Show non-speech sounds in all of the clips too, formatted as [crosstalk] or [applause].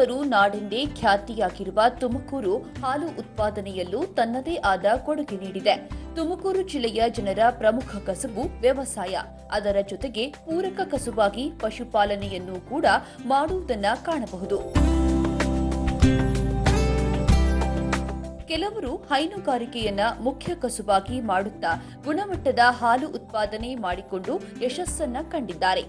ಕಲ್ಪತರು ನಾಡೆಂದೇ ಖ್ಯಾತಿಯಾಗಿರುವ ತುಮಕೂರು ಹಾಲು ಉತ್ಪಾದನೆಯಲ್ಲೂ ತನ್ನದೇ ಆದ ಕೊಡುಗೆ ನೀಡಿದೆ. ತುಮಕೂರು ಜಿಲ್ಲೆಯ ಜನರ ಪ್ರಮುಖ ಕಸುಬು ವ್ಯವಸಾಯ. ಅದರ ಜೊತೆಗೆ ಪೂರಕ ಕಸುಬಾಗಿ ಪಶುಪಾಲನೆಯನ್ನು ಕೂಡ ಮಾಡುವುದನ್ನ ಕಾಣಬಹುದು. ಕೆಲವರು ಹೈನುಗಾರಿಕೆಯನ್ನ ಮುಖ್ಯ ಕಸುಬಾಗಿ ಮಾಡುತ್ತಾ ಗುಣಮಟ್ಟದ ಹಾಲು ಉತ್ಪಾದನೆ ಮಾಡಿಕೊಂಡು ಯಶಸ್ಸನ್ನ ಕಂಡಿದ್ದಾರೆ.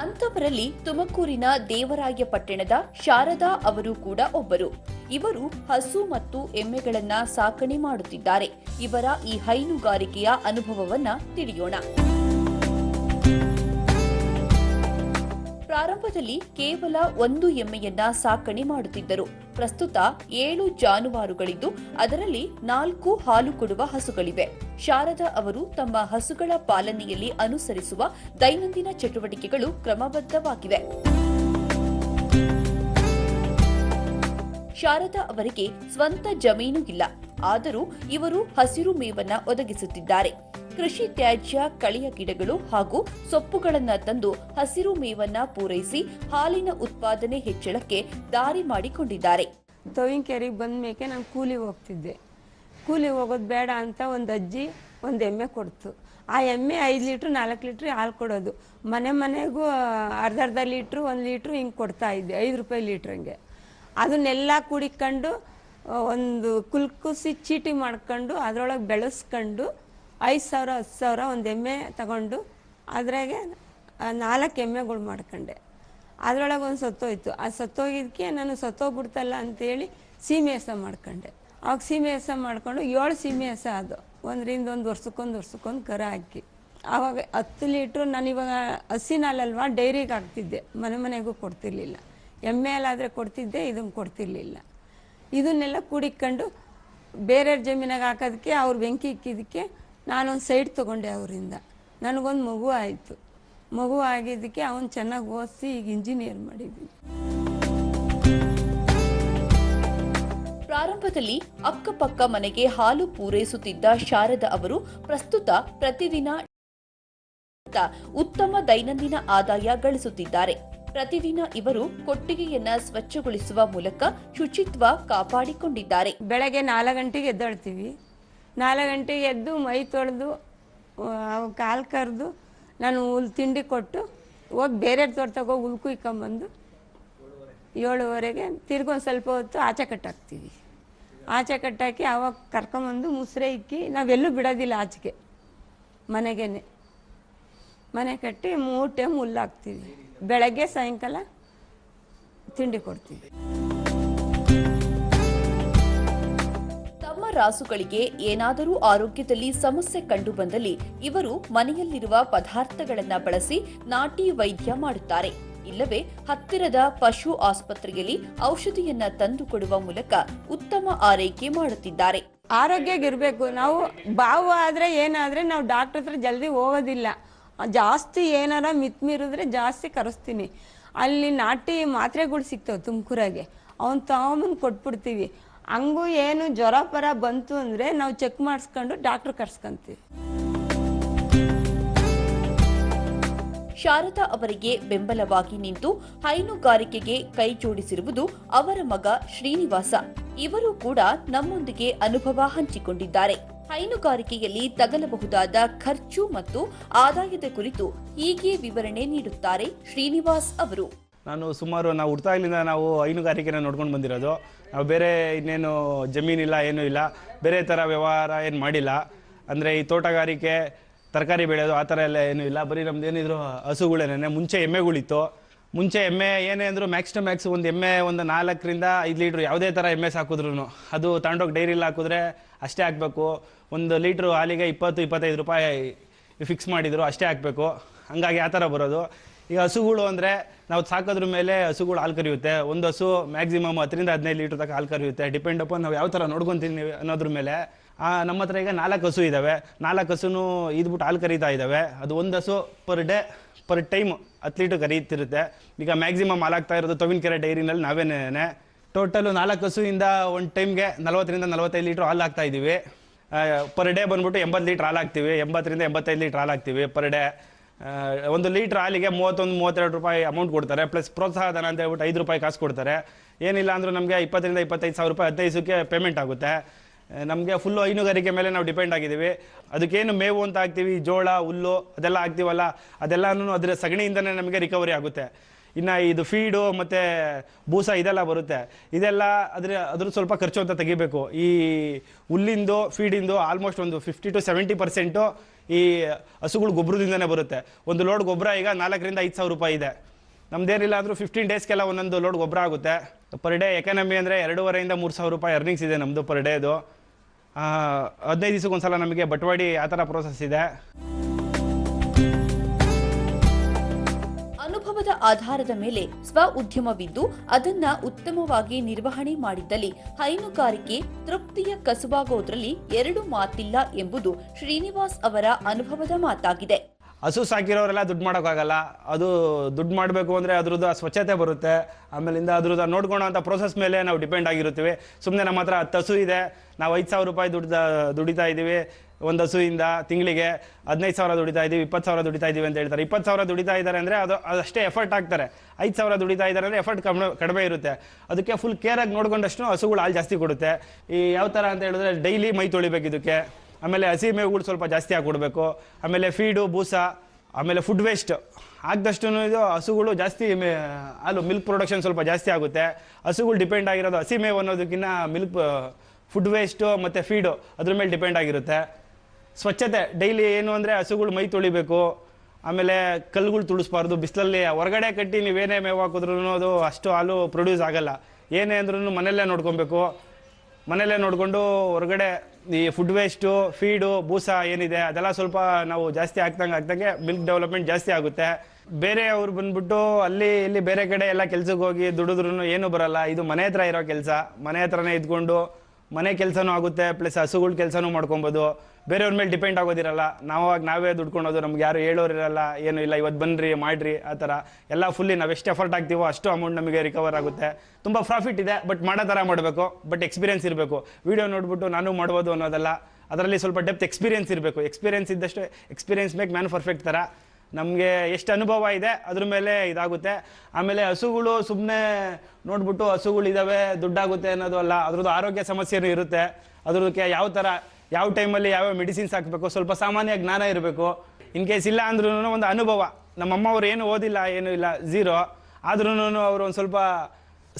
ಅಂತವರಲ್ಲಿ ತುಮಕೂರಿನ ದೇವರಾಯ ಪಟ್ಟಣದ ಶಾರದಾ ಅವರು ಕೂಡ ಒಬ್ಬರು. ಇವರು ಹಸು ಮತ್ತು ಎಮ್ಮೆಗಳನ್ನ ಸಾಕಣೆ ಮಾಡುತ್ತಿದ್ದಾರೆ. ಇವರ ಈ ಹೈನುಗಾರಿಕೆಯ ಅನುಭವವನ್ನ ತಿಳಿಯೋಣ. ಪ್ರಾರಂಭದಲ್ಲಿ ಕೇವಲ ಒಂದು ಎಮ್ಮೆಯನ್ನ ಸಾಕಣೆ ಮಾಡುತ್ತಿದ್ದರು. ಪ್ರಸ್ತುತ ಏಳು ಜಾನುವಾರುಗಳಿದ್ದು, ಅದರಲ್ಲಿ ನಾಲ್ಕು ಹಾಲು ಕೊಡುವ ಹಸುಗಳಿವೆ. ಶಾರದಾ ಅವರು ತಮ್ಮ ಹಸುಗಳ ಪಾಲನೆಯಲ್ಲಿ ಅನುಸರಿಸುವ ದೈನಂದಿನ ಚಟುವಟಿಕೆಗಳು ಕ್ರಮಬದ್ಧವಾಗಿವೆ. ಶಾರದಾ ಅವರಿಗೆ ಸ್ವಂತ ಜಮೀನು ಇಲ್ಲ. ಆದರೂ ಇವರು ಹಸಿರು ಮೇವನ್ನ ಒದಗಿಸುತ್ತಿದ್ದಾರೆ. ಕೃಷಿ ತ್ಯಾಜ್ಯ, ಕಳೆಯ ಗಿಡಗಳು ಹಾಗೂ ಸೊಪ್ಪುಗಳನ್ನು ತಂದು ಹಸಿರು ಮೇವನ್ನ ಪೂರೈಸಿ ಹಾಲಿನ ಉತ್ಪಾದನೆ ಹೆಚ್ಚಳಕ್ಕೆ ದಾರಿ ಮಾಡಿಕೊಂಡಿದ್ದಾರೆ. ತವಿಂಕೆರೆಗೆ ಬಂದ ಮೇಕೆ ನಾನು ಕೂಲಿ ಹೋಗ್ತಿದ್ದೆ. ಕೂಲಿ ಹೋಗೋದು ಬೇಡ ಅಂತ ಒಂದು ಅಜ್ಜಿ ಒಂದು ಎಮ್ಮೆ ಕೊಡ್ತು. ಆ ಎಮ್ಮೆ ಐದು ಲೀಟ್ರ್, ನಾಲ್ಕು ಲೀಟ್ರ್ ಹಾಲು ಕೊಡೋದು. ಮನೆ ಮನೆಗೂ ಅರ್ಧ ಅರ್ಧ ಲೀಟ್ರು, ಒಂದು ಲೀಟ್ರು ಹಿಂಗೆ ಕೊಡ್ತಾ ಇದ್ದೆ, ಐದು ರೂಪಾಯಿ ಲೀಟ್ರಂಗೆ ಅದನ್ನೆಲ್ಲ ಕುಡಿಕೊಂಡು ಒಂದು ಕುಲ್ಕುಸಿ ಚೀಟಿ ಮಾಡ್ಕೊಂಡು, ಅದರೊಳಗೆ ಬೆಳೆಸ್ಕೊಂಡು ಐದು ಸಾವಿರ, ಹತ್ತು ಸಾವಿರ ಒಂದು ಎಮ್ಮೆ ತಗೊಂಡು ಅದ್ರಾಗೆ ನಾಲ್ಕು ಎಮ್ಮೆಗಳು ಮಾಡ್ಕೊಂಡೆ. ಅದರೊಳಗೆ ಒಂದು ಸತ್ತೋಯ್ತು. ಆ ಸತ್ತೋಗಿದ್ದಕ್ಕೆ ನಾನು ಸತ್ತೋಗ್ಬಿಡ್ತಲ್ಲ ಅಂತೇಳಿ ಸೀಮೆ ಹಸ ಮಾಡ್ಕೊಂಡೆ. ಅವಾಗ ಸೀಮೆ ಹಸ ಮಾಡಿಕೊಂಡು ಏಳು ಸೀಮೆ ಹಸ ಅದು. ಒಂದರಿಂದ ಒಂದು ವರ್ಷಕ್ಕೊಂದು ವರ್ಷಕ್ಕೊಂದು ಕರ ಹಾಕಿ. ಆವಾಗ ಹತ್ತು ಲೀಟ್ರು ನಾನು ಇವಾಗ ಹಸಿನಲ್ಲಲ್ವಾ ಡೈರಿಗೆ ಹಾಕ್ತಿದ್ದೆ. ಮನೆ ಮನೆಗೂ ಕೊಡ್ತಿರ್ಲಿಲ್ಲ. ಎಮ್ಮೆ ಹಾಲಾದರೆ ಕೊಡ್ತಿದ್ದೆ, ಇದನ್ನು ಕೊಡ್ತಿರ್ಲಿಲ್ಲ. ಇದನ್ನೆಲ್ಲ ಕೂಡಿಕೊಂಡು ಬೇರೆಯವ್ರ ಜಮೀನಾಗ ಹಾಕೋದಕ್ಕೆ ಅವ್ರು ಬೆಂಕಿ ಇಕ್ಕಿದ್ದಕ್ಕೆ ನಾನೊಂದು ಸೈಡ್ ತೊಗೊಂಡೆ ಅವರಿಂದ. ನನಗೊಂದು ಮಗು ಆಯಿತು. ಮಗು ಆಗಿದ್ದಕ್ಕೆ ಅವನು ಚೆನ್ನಾಗಿ ಓದಿಸಿ ಈಗ ಇಂಜಿನಿಯರ್ ಮಾಡಿದ್ದೀನಿ ಪ್ರಾರಂಭದಲ್ಲಿ ಅಕ್ಕಪಕ್ಕ ಮನೆಗೆ ಹಾಲು ಪೂರೈಸುತ್ತಿದ್ದ ಶಾರದ ಅವರು ಪ್ರಸ್ತುತ ಪ್ರತಿದಿನ ಉತ್ತಮ ದೈನಂದಿನ ಆದಾಯ ಗಳಿಸುತ್ತಿದ್ದಾರೆ. ಪ್ರತಿದಿನ ಇವರು ಕೊಟ್ಟಿಗೆಯನ್ನ ಸ್ವಚ್ಛಗೊಳಿಸುವ ಮೂಲಕ ಶುಚಿತ್ವ ಕಾಪಾಡಿಕೊಂಡಿದ್ದಾರೆ. ಬೆಳಗ್ಗೆ ನಾಲ್ಕು ಗಂಟೆಗೆ ಎದ್ದೇಳ್ತೀವಿ. ನಾಲ್ಕು ಗಂಟೆಗೆ ಎದ್ದು ಮೈ ತೊಳೆದು ಕಾಲು ಕರೆದು ನಾನು ಹುಲ್ ತಿಂಡಿ ಕೊಟ್ಟು ಹೋಗಿ ಬೇರೆ ತೋಟದಾಗ ಹೋಗಿ ಹುಲ್ ಕುಯ್ಕೊಂಬಂದು ಏಳುವರೆಗೆ ತಿರ್ಗೊಂದು ಸ್ವಲ್ಪ ಹೊತ್ತು ಆಚೆ ಕಟ್ಟಾಕ್ತೀವಿ ಆಚೆ ಕಟ್ಟಾಕಿ ಅವಾಗ ಕರ್ಕೊಂಬಂದು ಮುಸ್ರೆ ಇಕ್ಕಿ ನಾವೆಲ್ಲೂ ಬಿಡೋದಿಲ್ಲ ಆಚೆಗೆ, ಮನೆಗೇನೆ. ಮನೆ ಕಟ್ಟಿ ಮೂರು ಟೈಮ್ ಹುಲ್ಲು ಹಾಕ್ತೀವಿ. ಬೆಳಗ್ಗೆ ಸಾಯಂಕಾಲ ತಿಂಡಿ ಕೊಡ್ತೀವಿ. ರಾಸುಗಳಿಗೆ ಏನಾದರೂ ಆರೋಗ್ಯದಲ್ಲಿ ಸಮಸ್ಯೆ ಕಂಡು ಬಂದಲ್ಲಿ ಇವರು ಮನೆಯಲ್ಲಿರುವ ಪದಾರ್ಥಗಳನ್ನು ಬಳಸಿ ನಾಟಿ ವೈದ್ಯ ಮಾಡುತ್ತಾರೆ. ಇಲ್ಲವೇ ಹತ್ತಿರದ ಪಶು ಆಸ್ಪತ್ರೆಯಲ್ಲಿ ಔಷಧಿಯನ್ನ ತಂದು ಕೊಡುವ ಮೂಲಕ ಉತ್ತಮ ಆರೈಕೆ ಮಾಡುತ್ತಿದ್ದಾರೆ. ಆರೋಗ್ಯಗಿರಬೇಕು ನಾವು ಬಾವು ಆದರೆ ಏನಾದ್ರೆ ನಾವು ಡಾಕ್ಟರ್ ಹತ್ರ ಜಲ್ದಿ ಹೋಗೋದಿಲ್ಲ. ಜಾಸ್ತಿ ಏನಾರ ಮಿತ್ಮೀರಿದ್ರೆ ಜಾಸ್ತಿ ಕರೆಸ್ತೀನಿ. ಅಲ್ಲಿ ನಾಟಿ ಮಾತ್ರೆಗಳು ಸಿಗ್ತವೆ ತುಮಕೂರಾಗೆ. ಅವ್ನು ತಗೊಂಬಂದು ಕೊಟ್ಬಿಡ್ತೀವಿ. ಹಂಗೂ ಏನು ಜ್ವರ ಪರ ಬಂತು ಅಂದರೆ ನಾವು ಚೆಕ್ ಮಾಡಿಸ್ಕೊಂಡು ಡಾಕ್ಟರ್ ಕರ್ಸ್ಕೊಂತೀವಿ. ಶಾರದಾ ಅವರಿಗೆ ಬೆಂಬಲವಾಗಿ ನಿಂತು ಹೈನುಗಾರಿಕೆಗೆ ಕೈ ಜೋಡಿಸಿರುವುದು ಅವರ ಮಗ ಶ್ರೀನಿವಾಸ. ಇವರು ಕೂಡ ನಮ್ಮೊಂದಿಗೆ ಅನುಭವ ಹಂಚಿಕೊಂಡಿದ್ದಾರೆ. ಹೈನುಗಾರಿಕೆಯಲ್ಲಿ ತಗಲಬಹುದಾದ ಖರ್ಚು ಮತ್ತು ಆದಾಯದ ಕುರಿತು ಹೀಗೆ ವಿವರಣೆ ನೀಡುತ್ತಾರೆ ಶ್ರೀನಿವಾಸ್ ಅವರು. ನಾನು ಸುಮಾರು ನಾವು ಹುಡ್ತಾಗ್ಲಿಂದ ನಾವು ಹೈನುಗಾರಿಕೆನ ನೋಡ್ಕೊಂಡು ಬಂದಿರೋದು. ನಾವು ಬೇರೆ ಇನ್ನೇನು ಜಮೀನಿಲ್ಲ ಏನೂ ಇಲ್ಲ. ಬೇರೆ ಥರ ವ್ಯವಹಾರ ಏನು ಮಾಡಿಲ್ಲ. ಅಂದರೆ ಈ ತೋಟಗಾರಿಕೆ, ತರಕಾರಿ ಬೆಳೆಯೋದು ಆ ಥರ ಎಲ್ಲ ಏನೂ ಇಲ್ಲ. ಬರೀ ನಮ್ದು ಏನಿದ್ರು ಹಸುಗಳೇನೆ, ಮುಂಚೆ ಎಮ್ಮೆಗಳಿತ್ತು. ಮುಂಚೆ ಎಮ್ಮೆ ಏನೇ ಅಂದರೂ ಮ್ಯಾಕ್ಸ್ ಟು ಮ್ಯಾಕ್ಸ್ ಒಂದು ಎಮ್ಮೆ ಒಂದು ನಾಲ್ಕರಿಂದ ಐದು ಲೀಟ್ರ್ ಯಾವುದೇ ಥರ ಎಮ್ಮೆ ಸಾಕಿದ್ರು ಅದು ತಗೊಂಡೋಗಿ ಡೈರಿಲಿ ಹಾಕಿದ್ರೆ ಅಷ್ಟೇ ಹಾಕಬೇಕು. ಒಂದು ಲೀಟ್ರು ಹಾಲಿಗೆ ಇಪ್ಪತ್ತು, ಇಪ್ಪತ್ತೈದು ರೂಪಾಯಿ ಫಿಕ್ಸ್ ಮಾಡಿದರು ಅಷ್ಟೇ ಹಾಕಬೇಕು. ಹಂಗಾಗಿ ಆ ಥರ ಬರೋದು. ಈಗ ಹಸುಗಳು ಅಂದರೆ ನಾವು ಸಾಕೋದ್ರ ಮೇಲೆ ಹಸುಗಳು ಹಾಲು ಕರೆಯುತ್ತೆ. ಒಂದು ಹಸು ಮ್ಯಾಕ್ಸಿಮಮ್ ಹತ್ತರಿಂದ ಹದಿನೈದು ಲೀಟ್ರ್ ತನಕ ಹಾಲು ಕರೆಯುತ್ತೆ. ಡಿಪೆಂಡ್ ಅಪಾನ್ ನಾವು ಯಾವ ಥರ ನೋಡ್ಕೊತೀನಿ ಅನ್ನೋದ್ರ ಮೇಲೆ. ನಮ್ಮ ಹತ್ರ ಈಗ ನಾಲ್ಕು ಹಸು ಇದ್ದಾವೆ ನಾಲ್ಕು ಹಸುನು ಇದ್ಬಿಟ್ಟು ಹಾಲು ಕರೀತಾ ಇದ್ದಾವೆ ಅದು ಒಂದು ಹಸು ಪರ್ ಡೇ ಪರ್ ಟೈಮ್ ಹತ್ತು ಲೀಟ್ರ್ ಕರೀತಿರುತ್ತೆ. ಈಗ ಮ್ಯಾಕ್ಸಿಮಮ್ ಹಾಲಾಗ್ತಾ ಇರೋದು ತೊವಿನಕೆರೆ ಡೈರಿನಲ್ಲಿ ನಾವೇನೇ ಟೋಟಲು ನಾಲ್ಕು ಹಸುವಿಂದ ಒಂದು ಟೈಮ್ಗೆ ನಲವತ್ತರಿಂದ ನಲವತ್ತೈದು ಲೀಟ್ರ್ ಹಾಲು ಹಾಕ್ತಾ ಇದ್ದೀವಿ ಪರ್ ಡೇ ಬಂದ್ಬಿಟ್ಟು ಎಂಬತ್ತು ಲೀಟ್ರ್ ಹಾಲು ಎಂಬತ್ತರಿಂದ ಎಂಬತ್ತೈದು ಲೀಟ್ರ್ ಹಾಲು ಪರ್ ಡೇ ಒಂದು ಲೀಟ್ರ್ ಹಾಲಿಗೆ ಮೂವತ್ತೊಂದು, ಮೂವತ್ತೆರಡು ರೂಪಾಯಿ ಅಮೌಂಟ್ ಕೊಡ್ತಾರೆ ಪ್ಲಸ್ ಪ್ರೋತ್ಸಾಹ ಧನ ಅಂತ ಹೇಳ್ಬಿಟ್ಟು ಐದು ರೂಪಾಯಿ ಕಾಸು ಕೊಡ್ತಾರೆ. ಏನಿಲ್ಲ ಅಂದರೂ ನಮಗೆ ಇಪ್ಪತ್ತರಿಂದ ಇಪ್ಪತ್ತೈದು ಸಾವಿರ ರೂಪಾಯಿ ಹದಿನೈದು ದಿವಸಕ್ಕೆ ಪೇಮೆಂಟ್ ಆಗುತ್ತೆ ನಮಗೆ ಫುಲ್ಲು ಹೈನುಗಾರಿಕೆ ಮೇಲೆ ನಾವು ಡಿಪೆಂಡ್ ಆಗಿದ್ದೀವಿ. ಅದಕ್ಕೇನು ಮೇವು ಅಂತ ಹಾಕ್ತೀವಿ, ಜೋಳ, ಹುಲ್ಲು, ಅದೆಲ್ಲ ಹಾಕ್ತೀವಲ್ಲ, ಅದೆಲ್ಲನೂ ಅದರ ಸಗಣಿಯಿಂದನೇ ನಮಗೆ ರಿಕವರಿ ಆಗುತ್ತೆ. ಇನ್ನು ಇದು ಫೀಡು ಮತ್ತು ಬೂಸ ಇದೆಲ್ಲ ಬರುತ್ತೆ. ಇದೆಲ್ಲ ಅದ್ರ ಅದ್ರ ಸ್ವಲ್ಪ ಖರ್ಚು ಅಂತ ತೆಗಿಬೇಕು. ಈ ಹುಲ್ಲಿಂದು ಫೀಡಿಂದು ಆಲ್ಮೋಸ್ಟ್ ಒಂದು ಫಿಫ್ಟಿ ಟು ಸೆವೆಂಟಿ ಪರ್ಸೆಂಟು ಈ ಹಸುಗಳು ಗೊಬ್ಬರದಿಂದನೇ ಬರುತ್ತೆ. ಒಂದು ಲೋಡ್ ಗೊಬ್ಬರ ಈಗ ನಾಲ್ಕರಿಂದ ಐದು ಸಾವಿರ ರೂಪಾಯಿ ಇದೆ. ನಮ್ದೇನಿಲ್ಲ ಅಂದರೂ ಫಿಫ್ಟೀನ್ ಡೇಸ್ಗೆಲ್ಲ ಒಂದೊಂದು ಲೋಡ್ ಗೊಬ್ಬರ ಆಗುತ್ತೆ. ಪರ್ ಡೇ ಎಕಾನಮಿ ಅಂದರೆ ಎರಡೂವರೆಯಿಂದ ಮೂರು ಸಾವಿರ ರೂಪಾಯಿ ಅರ್ನಿಂಗ್ಸ್ ಇದೆ ನಮ್ಮದು ಪರ್ ಡೇದು ಹದಿನೈದು ದಿವಸಕ್ಕೆ ಒಂದ್ಸಲ ನಮಗೆ ಬಟವಾಡಿ ಆ ಥರ ಪ್ರೋಸೆಸ್ ಇದೆ. ಅನುಭವದ ಆಧಾರದ ಮೇಲೆ ಸ್ವ ಉದ್ಯಮವಿದ್ದು ಅದನ್ನ ಉತ್ತಮವಾಗಿ ನಿರ್ವಹಣೆ ಮಾಡಿದ್ದಲ್ಲಿ ಹೈನುಗಾರಿಕೆ ತೃಪ್ತಿಯ ಕಸುಬಾಗೋದ್ರಲ್ಲಿ ಎರಡು ಮಾತಿಲ್ಲ ಎಂಬುದು ಶ್ರೀನಿವಾಸ್ ಅವರ ಅನುಭವದ ಮಾತಾಗಿದೆ. ಹಸು ಸಾಕಿರೋರೆಲ್ಲ ದುಡ್ಡು ಮಾಡೋಕ್ಕಾಗಲ್ಲ. ಅದು ದುಡ್ಡು ಮಾಡಬೇಕು ಅಂದರೆ ಅದ್ರದ್ದು ಸ್ವಚ್ಛತೆ ಬರುತ್ತೆ. ಆಮೇಲಿಂದ ಅದ್ರದ್ದು ನೋಡ್ಕೊಳ್ಳೋ ಅಂಥ ಪ್ರೋಸೆಸ್ ಮೇಲೆ ನಾವು ಡಿಪೆಂಡ್ ಆಗಿರುತ್ತೇವೆ. ಸುಮ್ಮನೆ ನಮ್ಮ ಹತ್ರ ಹತ್ತು ಇದೆ. ನಾವು ಐದು ಸಾವಿರ ರೂಪಾಯಿ ದುಡ್ದ ದುಡಿತಾ ಇದ್ದೀವಿ ಒಂದು ಹಸುವಿಂದ ತಿಂಗಳಿಗೆ ಹದಿನೈದು ಸಾವಿರ ದುಡಿತಾ ಇದ್ದೀವಿ ಇಪ್ಪತ್ತು ಸಾವಿರ ದುಡಿತಾ ಇದ್ದೀವಿ ಅಂತ ಹೇಳ್ತಾರೆ. ಇಪ್ಪತ್ತು ಸಾವಿರ ದುಡಿತಾ ಇದ್ದಾರೆ ಅಂದರೆ ಅದು ಅದಷ್ಟೇ ಎಫರ್ಟ್ ಹಾಕ್ತಾರೆ ಐದು ಸಾವಿರ ದುಡಿತಾ ಇದ್ದಾರೆ ಅಂದರೆ ಎಫರ್ಟ್ ಕಮ್ಮಿ, ಕಡಿಮೆ ಇರುತ್ತೆ. ಅದಕ್ಕೆ ಫುಲ್ ಕೇರಾಗಿ ನೋಡ್ಕೊಂಡಷ್ಟು ಹಸುಗಳು ಹಾಲು ಜಾಸ್ತಿ ಕೊಡುತ್ತೆ. ಈ ಯಾವ ಥರ ಅಂತ ಹೇಳಿದ್ರೆ ಡೈಲಿ ಮೈ ತೊಳಿಬೇಕು ಇದಕ್ಕೆ. ಆಮೇಲೆ ಹಸಿ ಮೇವುಗಳು ಸ್ವಲ್ಪ ಜಾಸ್ತಿ ಹಾಕ್ಬಿಡ್ಬೇಕು ಆಮೇಲೆ ಫೀಡು ಬೂಸ, ಆಮೇಲೆ ಫುಡ್ ವೇಸ್ಟ್ ಹಾಕ್ದಷ್ಟು ಇದು ಹಸುಗಳು ಜಾಸ್ತಿ ಮೇ- ಹಾಲು ಮಿಲ್ಕ್ ಪ್ರೊಡಕ್ಷನ್ ಸ್ವಲ್ಪ ಜಾಸ್ತಿ ಆಗುತ್ತೆ. ಹಸುಗಳು ಡಿಪೆಂಡ್ ಆಗಿರೋದು ಹಸಿ ಮೇವು ಅನ್ನೋದಕ್ಕಿಂತ ಮಿಲ್ಕ್ ಫುಡ್ ವೇಸ್ಟು ಮತ್ತು ಫೀಡು ಅದ್ರ ಮೇಲೆ ಡಿಪೆಂಡ್ ಆಗಿರುತ್ತೆ. ಸ್ವಚ್ಛತೆ, ಡೈಲಿ ಏನು ಅಂದರೆ ಹಸುಗಳು ಮೈ ತೊಳಿಬೇಕು, ಆಮೇಲೆ ಕಲ್ಲುಗಳು ತುಳಿಸ್ಬಾರ್ದು, ಬಿಸಿಲಲ್ಲಿ ಹೊರಗಡೆ ಕಟ್ಟಿ ನೀವೇನೇ ಮೇವು ಹಾಕಿದ್ರೂ ಅದು ಅಷ್ಟು ಹಾಲು ಪ್ರೊಡ್ಯೂಸ್ ಆಗಲ್ಲ. ಏನೇ ಅಂದ್ರೂ ಮನೆಯಲ್ಲೇ ನೋಡ್ಕೊಬೇಕು. ಮನೆಯಲ್ಲೇ ನೋಡಿಕೊಂಡು ಹೊರಗಡೆ ಈ ಫುಡ್ ವೇಸ್ಟು ಫೀಡು ಬೂಸ ಏನಿದೆ, ಅದೆಲ್ಲ ಸ್ವಲ್ಪ ನಾವು ಜಾಸ್ತಿ ಆಗ್ತಂಗೆ ಆಗ್ತಂಗೆ ಮಿಲ್ಕ್ ಡೆವಲಪ್ಮೆಂಟ್ ಜಾಸ್ತಿ ಆಗುತ್ತೆ. ಬೇರೆ ಅವ್ರು ಬಂದ್ಬಿಟ್ಟು ಅಲ್ಲಿ ಇಲ್ಲಿ ಬೇರೆ ಕಡೆ ಎಲ್ಲ ಕೆಲ್ಸಕ್ಕೆ ಹೋಗಿ ದುಡಿದ್ರೂ ಏನೂ ಬರಲ್ಲ. ಇದು ಮನೆ ಹತ್ರ ಇರೋ ಕೆಲಸ. ಮನೆ ಹತ್ರನೇ ಇದ್ಕೊಂಡು ಮನೆ ಕೆಲಸನೂ ಆಗುತ್ತೆ ಪ್ಲಸ್ ಹಸುಗಳ ಕೆಲಸನೂ ಮಾಡ್ಕೊಬೋದು. ಬೇರೆಯವ್ರ ಮೇಲೆ ಡಿಪೆಂಡ್ ಆಗೋದಿರಲ್ಲ. ನಾವಾಗ ನಾವೇ ದುಡ್ಕೊಳೋದು ನಮ್ಗೆ ಯಾರು ಹೇಳೋರಿರಲ್ಲ, ಏನು ಇಲ್ಲ ಇವತ್ತು ಬನ್ನಿರಿ ಮಾಡಿರಿ, ಆ ಥರ. ಎಲ್ಲ ಫುಲ್ಲಿ ನಾವು ಎಷ್ಟು ಎಫರ್ಟ್ ಹಾಕ್ತೀವೋ ಅಷ್ಟು ಅಮೌಂಟ್ ನಮಗೆ ರಿಕವರ್ ಆಗುತ್ತೆ. ತುಂಬ ಪ್ರಾಫಿಟ್ ಇದೆ ಬಟ್ ಮಾಡೋ ಥರ ಮಾಡಬೇಕು ಬಟ್ ಎಕ್ಸ್ಪೀರಿಯನ್ಸ್ ಇರಬೇಕು. ವಿಡಿಯೋ ನೋಡ್ಬಿಟ್ಟು ನಾನು ಮಾಡ್ಬೋದು ಅನ್ನೋದಲ್ಲ, ಅದರಲ್ಲಿ ಸ್ವಲ್ಪ ಡೆಪ್ತ್ ಎಕ್ಸ್ಪೀರಿಯನ್ಸ್ ಇರಬೇಕು. ಎಕ್ಸ್ಪೀರಿಯನ್ಸ್ ಇದ್ದಷ್ಟು ಎಕ್ಸ್ಪೀರಿಯನ್ಸ್ ಮೇಕ್ ಮ್ಯಾನ್ ಪರ್ಫೆಕ್ಟ್ ಥರ ನಮಗೆ ಎಷ್ಟು ಅನುಭವ ಇದೆ, ಅದ್ರ ಮೇಲೆ ಇದಾಗುತ್ತೆ. ಆಮೇಲೆ ಹಸುಗಳು ಸುಮ್ಮನೆ ನೋಡ್ಬಿಟ್ಟು ಹಸುಗಳು ಇದ್ದಾವೆ ದುಡ್ಡಾಗುತ್ತೆ ಅನ್ನೋದು ಅಲ್ಲ, ಅದ್ರದ್ದು ಆರೋಗ್ಯ ಸಮಸ್ಯೆನೂ ಇರುತ್ತೆ. ಅದ್ರದಕ್ಕೆ ಯಾವ ಥರ ಯಾವ ಟೈಮಲ್ಲಿ ಯಾವ್ಯಾವ ಮೆಡಿಸಿನ್ಸ್ ಹಾಕಬೇಕು, ಸ್ವಲ್ಪ ಸಾಮಾನ್ಯ ಜ್ಞಾನ ಇರಬೇಕು. ಇನ್ ಕೇಸ್ ಇಲ್ಲ ಅಂದ್ರೂ ಒಂದು ಅನುಭವ. ನಮ್ಮಮ್ಮ ಅವ್ರು ಏನು ಓದಿಲ್ಲ, ಏನೂ ಇಲ್ಲ, ಝೀರೋ. ಆದ್ರೂ ಅವರು ಒಂದು ಸ್ವಲ್ಪ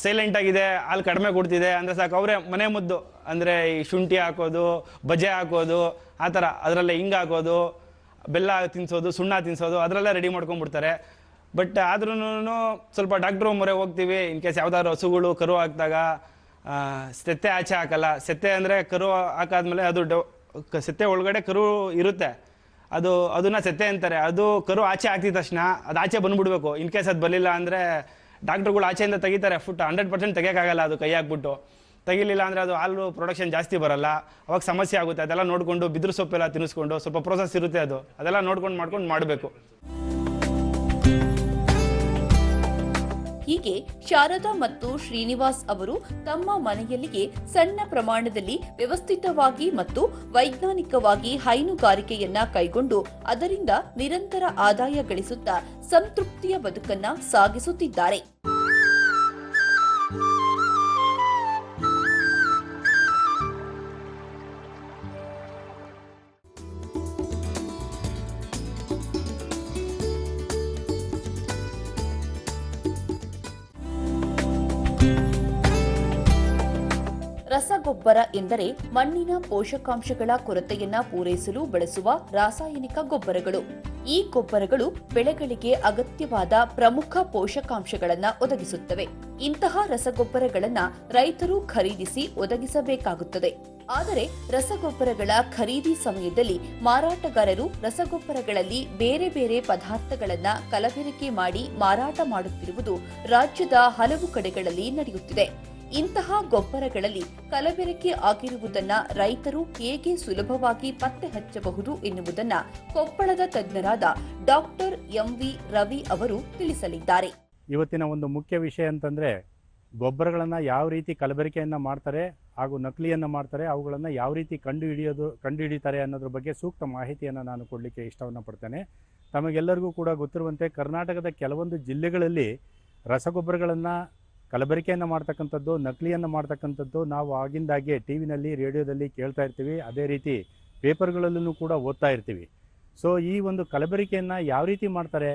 ಸೈಲೆಂಟ್ ಆಗಿದೆ, ಹಾಲು ಕಡಿಮೆ ಕೊಡ್ತಿದೆ, ಅಂದರೆ ಸಾಕು, ಅವರೇ ಮನೆ ಮುದ್ದು. ಅಂದರೆ ಈ ಶುಂಠಿ ಹಾಕೋದು, ಬಜೆ ಹಾಕೋದು, ಆ ಥರ ಅದರಲ್ಲೇ ಹಿಂಗೆ ಹಾಕೋದು ಬೆಲ್ಲ ತಿನ್ಸೋದು, ಸುಣ್ಣ ತಿನ್ಸೋದು, ಅದರಲ್ಲೇ ರೆಡಿ ಮಾಡ್ಕೊಂಡ್ಬಿಡ್ತಾರೆ. ಬಟ್ ಆದ್ರೂ ಸ್ವಲ್ಪ ಡಾಕ್ಟ್ರು ಮೊರೆ ಹೋಗ್ತೀವಿ. ಇನ್ ಕೇಸ್ ಯಾವ್ದಾದ್ರು ಹಸುಗಳು ಕರು ಹಾಕಿದಾಗ ಸೆತ್ತೆ ಆಚೆ ಹಾಕಲ್ಲ. ಸೆತ್ತೆ ಅಂದರೆ ಕರು ಹಾಕಾದ್ಮೇಲೆ ಅದು ಡ ಸೆತ್ತೆ ಒಳಗಡೆ ಕರು ಇರುತ್ತೆ. ಅದು, ಅದನ್ನ ಸೆತ್ತೆ ಅಂತಾರೆ. ಅದು ಕರು ಆಚೆ ಹಾಕ್ತಿದ ತಕ್ಷಣ ಅದು ಆಚೆ ಬಂದ್ಬಿಡ್ಬೇಕು. ಇನ್ ಕೇಸ್ ಅದು ಬರಲಿಲ್ಲ ಅಂದರೆ ಡಾಕ್ಟ್ರುಗಳು ಆಚೆಯಿಂದ ತೆಗಿತಾರೆ. ಫುಟ್ ಹಂಡ್ರೆಡ್ ಪರ್ಸೆಂಟ್ ತೆಗಿಯೋಕ್ಕಾಗಲ್ಲ ಅದು ಕೈ ಹಾಕ್ಬಿಟ್ಟು. ತೆಗಿಲಿಲ್ಲ ಅಂದರೆ ಅದು ಹಾಲು ಪ್ರೊಡಕ್ಷನ್ ಜಾಸ್ತಿ ಬರಲ್ಲ. ಅವಾಗ ಸಮಸ್ಯೆ ಆಗುತ್ತೆ. ಅದೆಲ್ಲ ನೋಡಿಕೊಂಡು ಬಿದಿರು ಸೊಪ್ಪೆಲ್ಲ ತಿನ್ನಿಸ್ಕೊಂಡು ಸ್ವಲ್ಪ ಪ್ರೊಸೆಸ್ ಇರುತ್ತೆ ಅದು. ಅದೆಲ್ಲ ನೋಡ್ಕೊಂಡು ಮಾಡ್ಕೊಂಡು ಮಾಡಬೇಕು. ಹೀಗೆ ಶಾರದಾ ಮತ್ತು ಶ್ರೀನಿವಾಸ್ ಅವರು ತಮ್ಮ ಮನೆಯಲ್ಲಿಯೇ ಸಣ್ಣ ಪ್ರಮಾಣದಲ್ಲಿ ವ್ಯವಸ್ಥಿತವಾಗಿ ಮತ್ತು ವೈಜ್ಞಾನಿಕವಾಗಿ ಹೈನುಗಾರಿಕೆಯನ್ನ ಕೈಗೊಂಡು ಅದರಿಂದ ನಿರಂತರ ಆದಾಯ ಗಳಿಸುತ್ತಾ ಸಂತೃಪ್ತಿಯ ಬದುಕನ್ನ ಸಾಗಿಸುತ್ತಿದ್ದಾರೆ. ರಸಗೊಬ್ಬರ ಎಂದರೆ ಮಣ್ಣಿನ ಪೋಷಕಾಂಶಗಳ ಕೊರತೆಯನ್ನ ಪೂರೈಸಲು ಬಳಸುವ ರಾಸಾಯನಿಕ ಗೊಬ್ಬರಗಳು. ಈ ಗೊಬ್ಬರಗಳು ಬೆಳೆಗಳಿಗೆ ಅಗತ್ಯವಾದ ಪ್ರಮುಖ ಪೋಷಕಾಂಶಗಳನ್ನು ಒದಗಿಸುತ್ತವೆ. ಇಂತಹ ರಸಗೊಬ್ಬರಗಳನ್ನ ರೈತರು ಖರೀದಿಸಿ ಒದಗಿಸಬೇಕಾಗುತ್ತದೆ. ಆದರೆ ರಸಗೊಬ್ಬರಗಳ ಖರೀದಿ ಸಮಯದಲ್ಲಿ ಮಾರಾಟಗಾರರು ರಸಗೊಬ್ಬರಗಳಲ್ಲಿ ಬೇರೆ ಬೇರೆ ಪದಾರ್ಥಗಳನ್ನ ಕಲಬೆರಕೆ ಮಾಡಿ ಮಾರಾಟ ಮಾಡುತ್ತಿರುವುದು ರಾಜ್ಯದ ಹಲವು ಕಡೆಗಳಲ್ಲಿ ನಡೆಯುತ್ತಿದೆ. ಇಂತಹ ಗೊಬ್ಬರಗಳಲ್ಲಿ ಕಲಬೆರಕೆ ಆಗಿರುವುದನ್ನ ರೈತರು ಹೇಗೆ ಸುಲಭವಾಗಿ ಪತ್ತೆ ಹಚ್ಚಬಹುದು ಎನ್ನುವುದನ್ನು ಕೊಪ್ಪಳದ ತಜ್ಞರಾದ ಡಾಕ್ಟರ್ ಎಂವಿ ರವಿ ಅವರು ತಿಳಿಸಲಿದ್ದಾರೆ. ಇವತ್ತಿನ ಒಂದು ಮುಖ್ಯ ವಿಷಯ ಅಂತಂದರೆ ಗೊಬ್ಬರಗಳನ್ನು ಯಾವ ರೀತಿ ಕಲಬೆರಕೆಯನ್ನು ಮಾಡ್ತಾರೆ ಹಾಗೂ ನಕಲಿಯನ್ನು ಮಾಡ್ತಾರೆ, ಅವುಗಳನ್ನು ಯಾವ ರೀತಿ ಕಂಡು ಹಿಡಿಯೋದು, ಕಂಡು ಹಿಡಿತಾರೆ ಅನ್ನೋದ್ರ ಬಗ್ಗೆ ಸೂಕ್ತ ಮಾಹಿತಿಯನ್ನು ನಾನು ಕೊಡಲಿಕ್ಕೆ ಇಷ್ಟವನ್ನು ಪಡ್ತೇನೆ. ತಮಗೆಲ್ಲರಿಗೂ ಕೂಡ ಗೊತ್ತಿರುವಂತೆ ಕರ್ನಾಟಕದ ಕೆಲವೊಂದು ಜಿಲ್ಲೆಗಳಲ್ಲಿ ರಸಗೊಬ್ಬರಗಳನ್ನು ಕಲಬೆರಕೆಯನ್ನು ಮಾಡ್ತಕ್ಕಂಥದ್ದು, ನಕಲಿಯನ್ನು ಮಾಡ್ತಕ್ಕಂಥದ್ದು ನಾವು ಆಗಿಂದಾಗೆ ಟಿ ವಿನಲ್ಲಿ ರೇಡಿಯೋದಲ್ಲಿ ಕೇಳ್ತಾ ಇರ್ತೀವಿ. ಅದೇ ರೀತಿ ಪೇಪರ್ಗಳಲ್ಲೂ ಕೂಡ ಓದ್ತಾ ಇರ್ತೀವಿ. ಸೊ, ಈ ಒಂದು ಕಲಬೆರಕೆಯನ್ನು ಯಾವ ರೀತಿ ಮಾಡ್ತಾರೆ?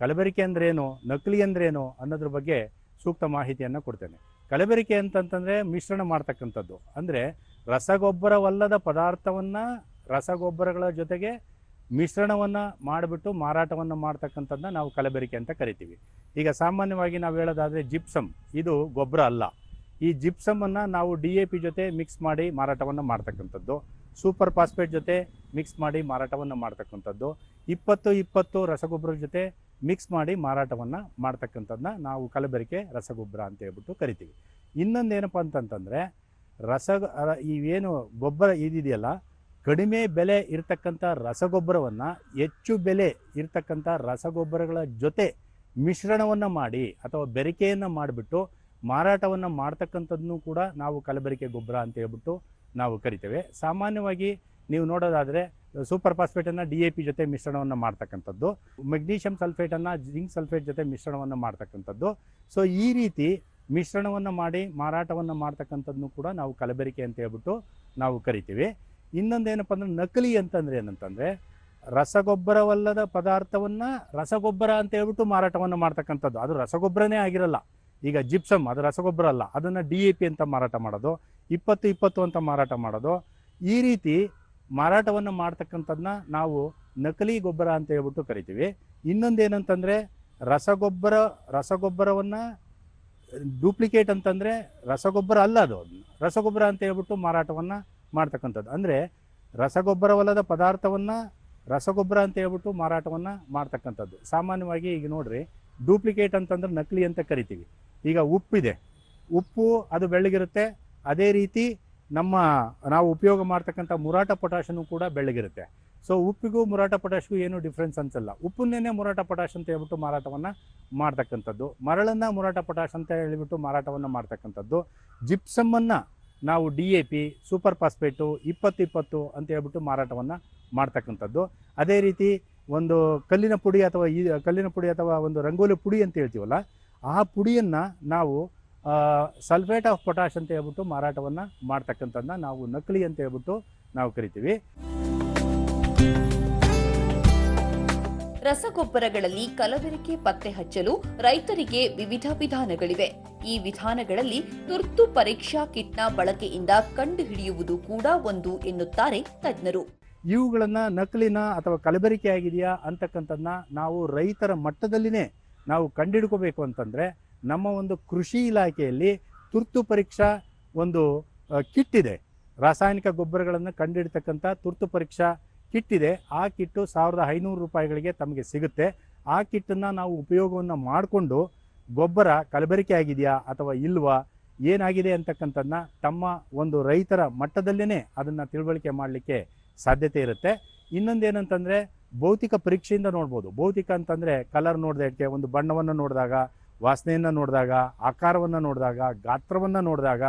ಕಲಬೆರಕೆ ಅಂದ್ರೇನು? ನಕಲಿ ಅಂದ್ರೇನು? ಅನ್ನೋದ್ರ ಬಗ್ಗೆ ಸೂಕ್ತ ಮಾಹಿತಿಯನ್ನು ಕೊಡ್ತೇನೆ. ಕಲಬೆರಕೆ ಅಂತಂತಂದರೆ ಮಿಶ್ರಣ ಮಾಡ್ತಕ್ಕಂಥದ್ದು. ಅಂದರೆ ರಸಗೊಬ್ಬರವಲ್ಲದ ಪದಾರ್ಥವನ್ನು ರಸಗೊಬ್ಬರಗಳ ಜೊತೆಗೆ ಮಿಶ್ರಣವನ್ನು ಮಾಡಿಬಿಟ್ಟು ಮಾರಾಟವನ್ನು ಮಾಡ್ತಕ್ಕಂಥದ್ದನ್ನ ನಾವು ಕಲಬೆರಕೆ ಅಂತ ಕರಿತೀವಿ. ಈಗ ಸಾಮಾನ್ಯವಾಗಿ ನಾವು ಹೇಳೋದಾದರೆ ಜಿಪ್ಸಮ್, ಇದು ಗೊಬ್ಬರ ಅಲ್ಲ. ಈ ಜಿಪ್ಸಮನ್ನು ನಾವು ಡಿ ಎ ಪಿ ಜೊತೆ ಮಿಕ್ಸ್ ಮಾಡಿ ಮಾರಾಟವನ್ನು ಮಾಡ್ತಕ್ಕಂಥದ್ದು. ಸೂಪರ್ ಫಾಸ್ಫೇಟ್ ಜೊತೆ ಮಿಕ್ಸ್ ಮಾಡಿ ಮಾರಾಟವನ್ನು ಮಾಡ್ತಕ್ಕಂಥದ್ದು. ಇಪ್ಪತ್ತು ಇಪ್ಪತ್ತು ರಸಗೊಬ್ಬರ ಜೊತೆ ಮಿಕ್ಸ್ ಮಾಡಿ ಮಾರಾಟವನ್ನು ಮಾಡ್ತಕ್ಕಂಥದ್ದನ್ನ ನಾವು ಕಲಬೆರಕೆ ರಸಗೊಬ್ಬರ ಅಂತ ಹೇಳ್ಬಿಟ್ಟು ಕರಿತೀವಿ. ಇನ್ನೊಂದೇನಪ್ಪ ಅಂತಂತಂದರೆ ರಸ ಈ ಏನು ಗೊಬ್ಬರ ಇದಿದೆಯಲ್ಲ ಕಡಿಮೆ ಬೆಲೆ ಇರತಕ್ಕಂಥ ರಸಗೊಬ್ಬರವನ್ನು ಹೆಚ್ಚು ಬೆಲೆ ಇರತಕ್ಕಂಥ ರಸಗೊಬ್ಬರಗಳ ಜೊತೆ ಮಿಶ್ರಣವನ್ನು ಮಾಡಿ ಅಥವಾ ಬೆರಿಕೆಯನ್ನು ಮಾಡಿಬಿಟ್ಟು ಮಾರಾಟವನ್ನು ಮಾಡ್ತಕ್ಕಂಥದ್ದನ್ನು ಕೂಡ ನಾವು ಕಲಬೆರಕೆ ಗೊಬ್ಬರ ಅಂತ ಹೇಳ್ಬಿಟ್ಟು ನಾವು ಕರಿತೇವೆ. ಸಾಮಾನ್ಯವಾಗಿ ನೀವು ನೋಡೋದಾದರೆ ಸೂಪರ್ ಫಾಸ್ಫೇಟನ್ನು ಡಿ ಎ ಪಿ ಜೊತೆ ಮಿಶ್ರಣವನ್ನು ಮಾಡ್ತಕ್ಕಂಥದ್ದು, ಮೆಗ್ನೀಷಿಯಂ ಸಲ್ಫೇಟನ್ನು ಜಿಂಕ್ ಸಲ್ಫೇಟ್ ಜೊತೆ ಮಿಶ್ರಣವನ್ನು ಮಾಡ್ತಕ್ಕಂಥದ್ದು. ಸೊ, ಈ ರೀತಿ ಮಿಶ್ರಣವನ್ನು ಮಾಡಿ ಮಾರಾಟವನ್ನು ಮಾಡ್ತಕ್ಕಂಥದ್ದನ್ನು ಕೂಡ ನಾವು ಕಲಬೆರಕೆ ಅಂತ ಹೇಳ್ಬಿಟ್ಟು ನಾವು ಕರಿತೀವಿ. ಇನ್ನೊಂದೇನಪ್ಪ ಅಂದ್ರೆ ನಕಲಿ ಅಂತಂದ್ರೆ ಏನಂತಂದ್ರೆ ರಸಗೊಬ್ಬರವಲ್ಲದ ಪದಾರ್ಥವನ್ನು ರಸಗೊಬ್ಬರ ಅಂತ ಹೇಳ್ಬಿಟ್ಟು ಮಾರಾಟವನ್ನು ಮಾಡ್ತಕ್ಕಂಥದ್ದು. ಅದು ರಸಗೊಬ್ಬರನೇ ಆಗಿರಲ್ಲ. ಈಗ ಜಿಪ್ಸಮ್, ಅದು ರಸಗೊಬ್ಬರ ಅಲ್ಲ. ಅದನ್ನು ಡಿ ಎ ಪಿ ಅಂತ ಮಾರಾಟ ಮಾಡೋದು, ಇಪ್ಪತ್ತು ಇಪ್ಪತ್ತು ಅಂತ ಮಾರಾಟ ಮಾಡೋದು. ಈ ರೀತಿ ಮಾರಾಟವನ್ನು ಮಾಡ್ತಕ್ಕಂಥದ್ದನ್ನ ನಾವು ನಕಲಿ ಗೊಬ್ಬರ ಅಂತ ಹೇಳ್ಬಿಟ್ಟು ಕರಿತೀವಿ. ಇನ್ನೊಂದೇನಂತಂದರೆ ರಸಗೊಬ್ಬರ, ರಸಗೊಬ್ಬರವನ್ನು ಡೂಪ್ಲಿಕೇಟ್ ಅಂತಂದರೆ ರಸಗೊಬ್ಬರ ಅಲ್ಲ ಅದು. ರಸಗೊಬ್ಬರ ಅಂತ ಹೇಳ್ಬಿಟ್ಟು ಮಾರಾಟವನ್ನು ಮಾಡ್ತಕ್ಕಂಥದ್ದು. ಅಂದರೆ ರಸಗೊಬ್ಬರವಲ್ಲದ ಪದಾರ್ಥವನ್ನು ರಸಗೊಬ್ಬರ ಅಂತ ಹೇಳ್ಬಿಟ್ಟು ಮಾರಾಟವನ್ನು ಮಾಡ್ತಕ್ಕಂಥದ್ದು. ಸಾಮಾನ್ಯವಾಗಿ ಈಗ ನೋಡ್ರಿ ಡೂಪ್ಲಿಕೇಟ್ ಅಂತಂದ್ರೆ ನಕಲಿ ಅಂತ ಕರಿತೀವಿ. ಈಗ ಉಪ್ಪಿದೆ. ಉಪ್ಪು, ಅದು ಬೆಳ್ಳಗಿರುತ್ತೆ. ಅದೇ ರೀತಿ ನಮ್ಮ, ನಾವು ಉಪಯೋಗ ಮಾಡ್ತಕ್ಕಂಥ ಮುರಾಟ ಪೊಟ್ಯಾಷನು ಕೂಡ ಬೆಳ್ಳಗಿರುತ್ತೆ. ಸೊ ಉಪ್ಪಿಗೂ ಮುರಾಟ ಪೊಟ್ಯಾಶ್ಗೂ ಏನು ಡಿಫ್ರೆನ್ಸ್ ಅನ್ಸಲ್ಲ ಉಪ್ಪನ್ನೇ ಮುರಾಟ ಪೊಟ್ಯಾಶ್ ಅಂತ ಹೇಳ್ಬಿಟ್ಟು ಮಾರಾಟವನ್ನು ಮಾಡ್ತಕ್ಕಂಥದ್ದು. ಮರಳನ್ನು ಮುರಾಟ ಪೊಟಾಷ್ ಅಂತ ಹೇಳಿಬಿಟ್ಟು ಮಾರಾಟವನ್ನು ಮಾಡ್ತಕ್ಕಂಥದ್ದು. ಜಿಪ್ಸಮ್ಮನ್ನು ನಾವು D A P super phosphate ಇಪ್ಪತ್ತು ಇಪ್ಪತ್ತು ಅಂತ ಹೇಳ್ಬಿಟ್ಟು ಮಾರಾಟವನ್ನು ಮಾಡ್ತಕ್ಕಂಥದ್ದು. ಅದೇ ರೀತಿ ಒಂದು ಕಲ್ಲಿನ ಪುಡಿ ಅಥವಾ ಈ ಕಲ್ಲಿನ ಪುಡಿ ಅಥವಾ ಒಂದು ರಂಗೋಲಿ ಪುಡಿ ಅಂತ ಹೇಳ್ತೀವಲ್ಲ, ಆ ಪುಡಿಯನ್ನು ನಾವು ಸಲ್ಫೇಟ್ ಆಫ್ ಪೊಟ್ಯಾಶ್ ಅಂತ ಹೇಳ್ಬಿಟ್ಟು ಮಾರಾಟವನ್ನು ಮಾಡ್ತಕ್ಕಂಥದ್ದನ್ನ ನಾವು ನಕಲಿ ಅಂತ ಹೇಳ್ಬಿಟ್ಟು ನಾವು ಕರಿತೀವಿ. ರಸಗೊಬ್ಬರಗಳಲ್ಲಿ ಕಲಬೆರಕೆ ಪತ್ತೆ ಹಚ್ಚಲು ರೈತರಿಗೆ ವಿವಿಧ ವಿಧಾನಗಳಿವೆ. ಈ ವಿಧಾನಗಳಲ್ಲಿ ತುರ್ತು ಪರೀಕ್ಷಾ ಕಿಟ್ನ ಬಳಕೆಯಿಂದ ಕಂಡುಹಿಡಿಯುವುದು ಕೂಡ ಒಂದು ಎನ್ನುತ್ತಾರೆ ತಜ್ಞರು. ಇವುಗಳನ್ನು ನಕಲಿನ ಅಥವಾ ಕಲಬೆರಕೆ ಆಗಿದೆಯಾ ಅಂತಕ್ಕಂಥದ್ದನ್ನ ನಾವು ರೈತರ ಮಟ್ಟದಲ್ಲಿನೇ ನಾವು ಕಂಡಿಡ್ಕೋಬೇಕು ಅಂತಂದರೆ ನಮ್ಮ ಒಂದು ಕೃಷಿ ಇಲಾಖೆಯಲ್ಲಿ ತುರ್ತು ಪರೀಕ್ಷಾ ಒಂದು ಕಿಟ್ ಇದೆ. ರಾಸಾಯನಿಕ ಗೊಬ್ಬರಗಳನ್ನು ಕಂಡುಹಿಡ್ತಕ್ಕಂಥ ತುರ್ತು ಪರೀಕ್ಷಾ ಕಿಟ್ ಇದೆ ಆ ಕಿಟ್ಟು ಸಾವಿರದ ಐನೂರು ರೂಪಾಯಿಗಳಿಗೆ ತಮಗೆ ಸಿಗುತ್ತೆ. ಆ ಕಿಟ್ಟನ್ನು ನಾವು ಉಪಯೋಗವನ್ನು ಮಾಡಿಕೊಂಡು ಗೊಬ್ಬರ ಕಲಬೆರಕೆ ಆಗಿದೆಯಾ ಅಥವಾ ಇಲ್ವಾ, ಏನಾಗಿದೆ ಅಂತಕ್ಕಂಥದ್ದನ್ನ ತಮ್ಮ ಒಂದು ರೈತರ ಮಟ್ಟದಲ್ಲೇ ಅದನ್ನು ತಿಳುವಳಿಕೆ ಮಾಡಲಿಕ್ಕೆ ಸಾಧ್ಯತೆ ಇರುತ್ತೆ. ಇನ್ನೊಂದೇನಂತಂದರೆ ಭೌತಿಕ ಪರೀಕ್ಷೆಯಿಂದ ನೋಡ್ಬೋದು. ಭೌತಿಕ ಅಂತಂದರೆ ಕಲರ್ ನೋಡಿದಕ್ಕೆ ಒಂದು ಬಣ್ಣವನ್ನು ನೋಡಿದಾಗ, ವಾಸನೆಯನ್ನು ನೋಡಿದಾಗ, ಆಕಾರವನ್ನು ನೋಡಿದಾಗ, ಗಾತ್ರವನ್ನು ನೋಡಿದಾಗ,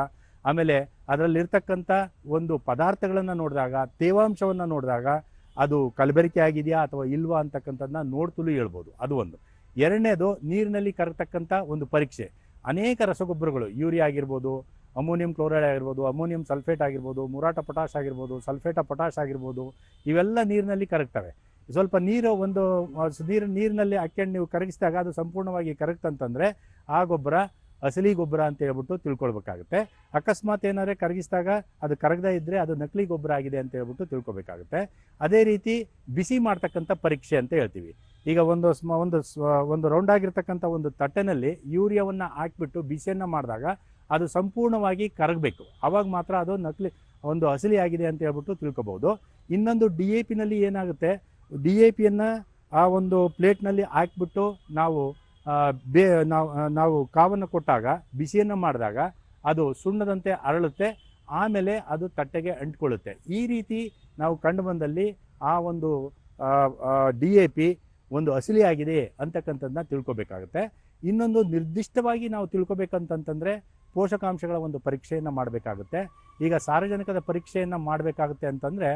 ಆಮೇಲೆ ಅದರಲ್ಲಿರ್ತಕ್ಕಂಥ ಒಂದು ಪದಾರ್ಥಗಳನ್ನು ನೋಡಿದಾಗ, ತೇವಾಂಶವನ್ನು ನೋಡಿದಾಗ ಅದು ಕಲಬೆರಕೆ ಆಗಿದೆಯಾ ಅಥವಾ ಇಲ್ವಾ ಅಂತಕ್ಕಂಥದ್ದನ್ನ ನೋಡ್ತಲೂ ಹೇಳ್ಬೋದು. ಅದು ಒಂದು. ಎರಡನೇದು ನೀರಿನಲ್ಲಿ ಕರತಕ್ಕಂಥ ಒಂದು ಪರೀಕ್ಷೆ. ಅನೇಕ ರಸಗೊಬ್ಬರಗಳು, ಯೂರಿಯಾ ಆಗಿರ್ಬೋದು, ಅಮೋನಿಯಂ ಕ್ಲೋರೈಡ್ ಆಗಿರ್ಬೋದು, ಅಮೋನಿಯಂ ಸಲ್ಫೇಟ್ ಆಗಿರ್ಬೋದು, ಮುರಾಟ ಪೊಟಾಶ್ ಆಗಿರ್ಬೋದು, ಸಲ್ಫೇಟ ಪೊಟಾಶ್ ಆಗಿರ್ಬೋದು, ಇವೆಲ್ಲ ನೀರಿನಲ್ಲಿ ಕರಗ್ತವೆ. ಸ್ವಲ್ಪ ನೀರು ಒಂದು ನೀರು ನೀರಿನಲ್ಲಿ ಅಕ್ಕಿ ನೀವು ಕರಗಿಸಿದಾಗ ಅದು ಸಂಪೂರ್ಣವಾಗಿ ಕರಗ್ತಂತಂದರೆ ಆ ಗೊಬ್ಬರ ಅಸಲಿ ಗೊಬ್ಬರ ಅಂತ ಹೇಳ್ಬಿಟ್ಟು ತಿಳ್ಕೊಳ್ಬೇಕಾಗುತ್ತೆ. ಅಕಸ್ಮಾತ್ ಏನಾದ್ರೆ ಕರಗಿಸಿದಾಗ ಅದು ಕರಗದೇ ಇದ್ದರೆ ಅದು ನಕಲಿ ಗೊಬ್ಬರ ಆಗಿದೆ ಅಂತ ಹೇಳ್ಬಿಟ್ಟು ತಿಳ್ಕೊಬೇಕಾಗುತ್ತೆ. ಅದೇ ರೀತಿ ಬಿಸಿ ಮಾಡ್ತಕ್ಕಂಥ ಪರೀಕ್ಷೆ ಅಂತ ಹೇಳ್ತೀವಿ. ಈಗ ಒಂದು ಸ್ಮ, ಒಂದು ಸ್ವ, ಒಂದು ರೌಂಡ್ ಆಗಿರ್ತಕ್ಕಂಥ ಒಂದು ತಟ್ಟೆನಲ್ಲಿ ಯೂರಿಯಾವನ್ನು ಹಾಕ್ಬಿಟ್ಟು ಬಿಸಿಯನ್ನು ಮಾಡಿದಾಗ ಅದು ಸಂಪೂರ್ಣವಾಗಿ ಕರಗಬೇಕು. ಅವಾಗ ಮಾತ್ರ ಅದು ನಕಲಿ, ಒಂದು ಅಸಲಿ ಆಗಿದೆ ಅಂತ ಹೇಳ್ಬಿಟ್ಟು ತಿಳ್ಕೊಬೋದು. ಇನ್ನೊಂದು ಡಿ ಎ ಪಿನಲ್ಲಿ ಏನಾಗುತ್ತೆ ಡಿ ಎ ಪಿಯನ್ನು ಆ ಒಂದು ಪ್ಲೇಟ್ನಲ್ಲಿ ಹಾಕ್ಬಿಟ್ಟು ನಾವು ಬೇ, ನಾವು ನಾವು ಕಾವನ್ನು ಕೊಟ್ಟಾಗ, ಬಿಸಿಯನ್ನು ಮಾಡಿದಾಗ ಅದು ಸುಣ್ಣದಂತೆ ಅರಳುತ್ತೆ, ಆಮೇಲೆ ಅದು ತಟ್ಟೆಗೆ ಅಂಟ್ಕೊಳ್ಳುತ್ತೆ. ಈ ರೀತಿ ನಾವು ಕಂಡು ಬಂದಲ್ಲಿ ಆ ಒಂದು ಡಿ ಎ ಪಿ ಒಂದು ಅಸಲಿಯಾಗಿದೆ ಅಂತಕ್ಕಂಥದ್ದನ್ನ ತಿಳ್ಕೊಬೇಕಾಗುತ್ತೆ. ಇನ್ನೊಂದು ನಿರ್ದಿಷ್ಟವಾಗಿ ನಾವು ತಿಳ್ಕೊಬೇಕಂತಂತಂದರೆ ಪೋಷಕಾಂಶಗಳ ಒಂದು ಪರೀಕ್ಷೆಯನ್ನು ಮಾಡಬೇಕಾಗುತ್ತೆ. ಈಗ ಸಾರ್ವಜನಿಕದ ಪರೀಕ್ಷೆಯನ್ನು ಮಾಡಬೇಕಾಗುತ್ತೆ ಅಂತಂದರೆ,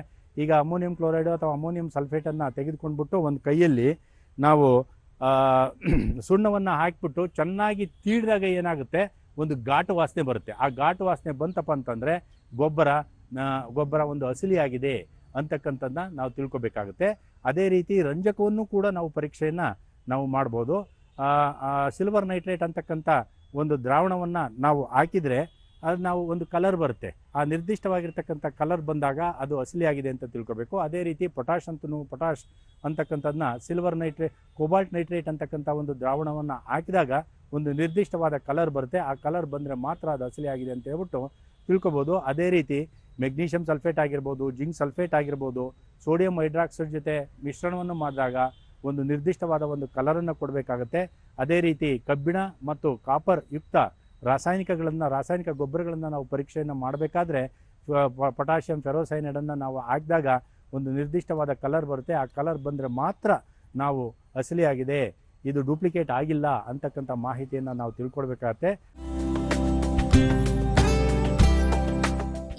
ಈಗ ಅಮೋನಿಯಂ ಕ್ಲೋರೈಡು ಅಥವಾ ಅಮೋನಿಯಂ ಸಲ್ಫೇಟನ್ನು ತೆಗೆದುಕೊಂಡ್ಬಿಟ್ಟು ಒಂದು ಕೈಯಲ್ಲಿ ನಾವು [clears throat] ಸುಣ್ಣವನ್ನು ಹಾಕಿಬಿಟ್ಟು ಚೆನ್ನಾಗಿ ತೀಡಿದಾಗ ಏನಾಗುತ್ತೆ? ಒಂದು ಘಾಟು ವಾಸನೆ ಬರುತ್ತೆ. ಆ ಘಾಟು ವಾಸನೆ ಬಂತಪ್ಪ ಅಂತಂದರೆ ಗೊಬ್ಬರ ಗೊಬ್ಬರ ಒಂದು ಅಸಲಿಯಾಗಿದೆ ಅಂತಕ್ಕಂಥದ್ದನ್ನ ನಾವು ತಿಳ್ಕೊಬೇಕಾಗುತ್ತೆ. ಅದೇ ರೀತಿ ರಂಜಕವನ್ನು ಕೂಡ ನಾವು ಪರೀಕ್ಷೆಯನ್ನು ನಾವು ಮಾಡ್ಬೋದು. ಸಿಲ್ವರ್ ನೈಟ್ರೇಟ್ ಅಂತಕ್ಕಂಥ ಒಂದು ದ್ರಾವಣವನ್ನು ನಾವು ಹಾಕಿದರೆ ಅದು ನಾವು ಒಂದು ಕಲರ್ ಬರುತ್ತೆ. ಆ ನಿರ್ದಿಷ್ಟವಾಗಿರ್ತಕ್ಕಂಥ ಕಲರ್ ಬಂದಾಗ ಅದು ಅಸಲಿಯಾಗಿದೆ ಅಂತ ತಿಳ್ಕೊಬೇಕು. ಅದೇ ರೀತಿ ಪೊಟಾಷ್ ಅಂತೂ ಪೊಟಾಷ್ ಅಂತಕ್ಕಂಥದ್ದನ್ನ ಸಿಲ್ವರ್ ನೈಟ್ರೇಟ್ ಕೋಬಾಲ್ಟ್ ನೈಟ್ರೇಟ್ ಅಂತಕ್ಕಂಥ ಒಂದು ದ್ರಾವಣವನ್ನು ಹಾಕಿದಾಗ ಒಂದು ನಿರ್ದಿಷ್ಟವಾದ ಕಲರ್ ಬರುತ್ತೆ. ಆ ಕಲರ್ ಬಂದರೆ ಮಾತ್ರ ಅದು ಅಸಲಿಯಾಗಿದೆ ಅಂತ ಹೇಳ್ಬಿಟ್ಟು ತಿಳ್ಕೊಬೋದು. ಅದೇ ರೀತಿ ಮೆಗ್ನೀಷಿಯಂ ಸಲ್ಫೇಟ್ ಆಗಿರ್ಬೋದು ಜಿಂಕ್ ಸಲ್ಫೇಟ್ ಆಗಿರ್ಬೋದು ಸೋಡಿಯಂ ಹೈಡ್ರಾಕ್ಸೈಡ್ ಜೊತೆ ಮಿಶ್ರಣವನ್ನು ಮಾಡಿದಾಗ ಒಂದು ನಿರ್ದಿಷ್ಟವಾದ ಒಂದು ಕಲರನ್ನು ಕೊಡಬೇಕಾಗತ್ತೆ. ಅದೇ ರೀತಿ ಕಬ್ಬಿಣ ಮತ್ತು ಕಾಪರ್ ಯುಕ್ತ ರಾಸಾಯನಿಕಗಳನ್ನು, ರಾಸಾಯನಿಕ ಗೊಬ್ಬರಗಳನ್ನು ನಾವು ಪರೀಕ್ಷೆಯನ್ನು ಮಾಡಬೇಕಾದ್ರೆ ಪೊಟ್ಯಾಷಿಯಂ, ಫೆರೋಸೈನೈಡನ್ನು ನಾವು ಹಾಕಿದಾಗ ಒಂದು ನಿರ್ದಿಷ್ಟವಾದ ಕಲರ್ ಬರುತ್ತೆ. ಆ ಕಲರ್ ಬಂದರೆ ಮಾತ್ರ ನಾವು ಅಸಲಿಯಾಗಿದೆ, ಇದು ಡೂಪ್ಲಿಕೇಟ್ ಆಗಿಲ್ಲ ಅಂತಕ್ಕಂಥ ಮಾಹಿತಿಯನ್ನು ನಾವು ತಿಳ್ಕೊಳ್ಬೇಕಾಗತ್ತೆ.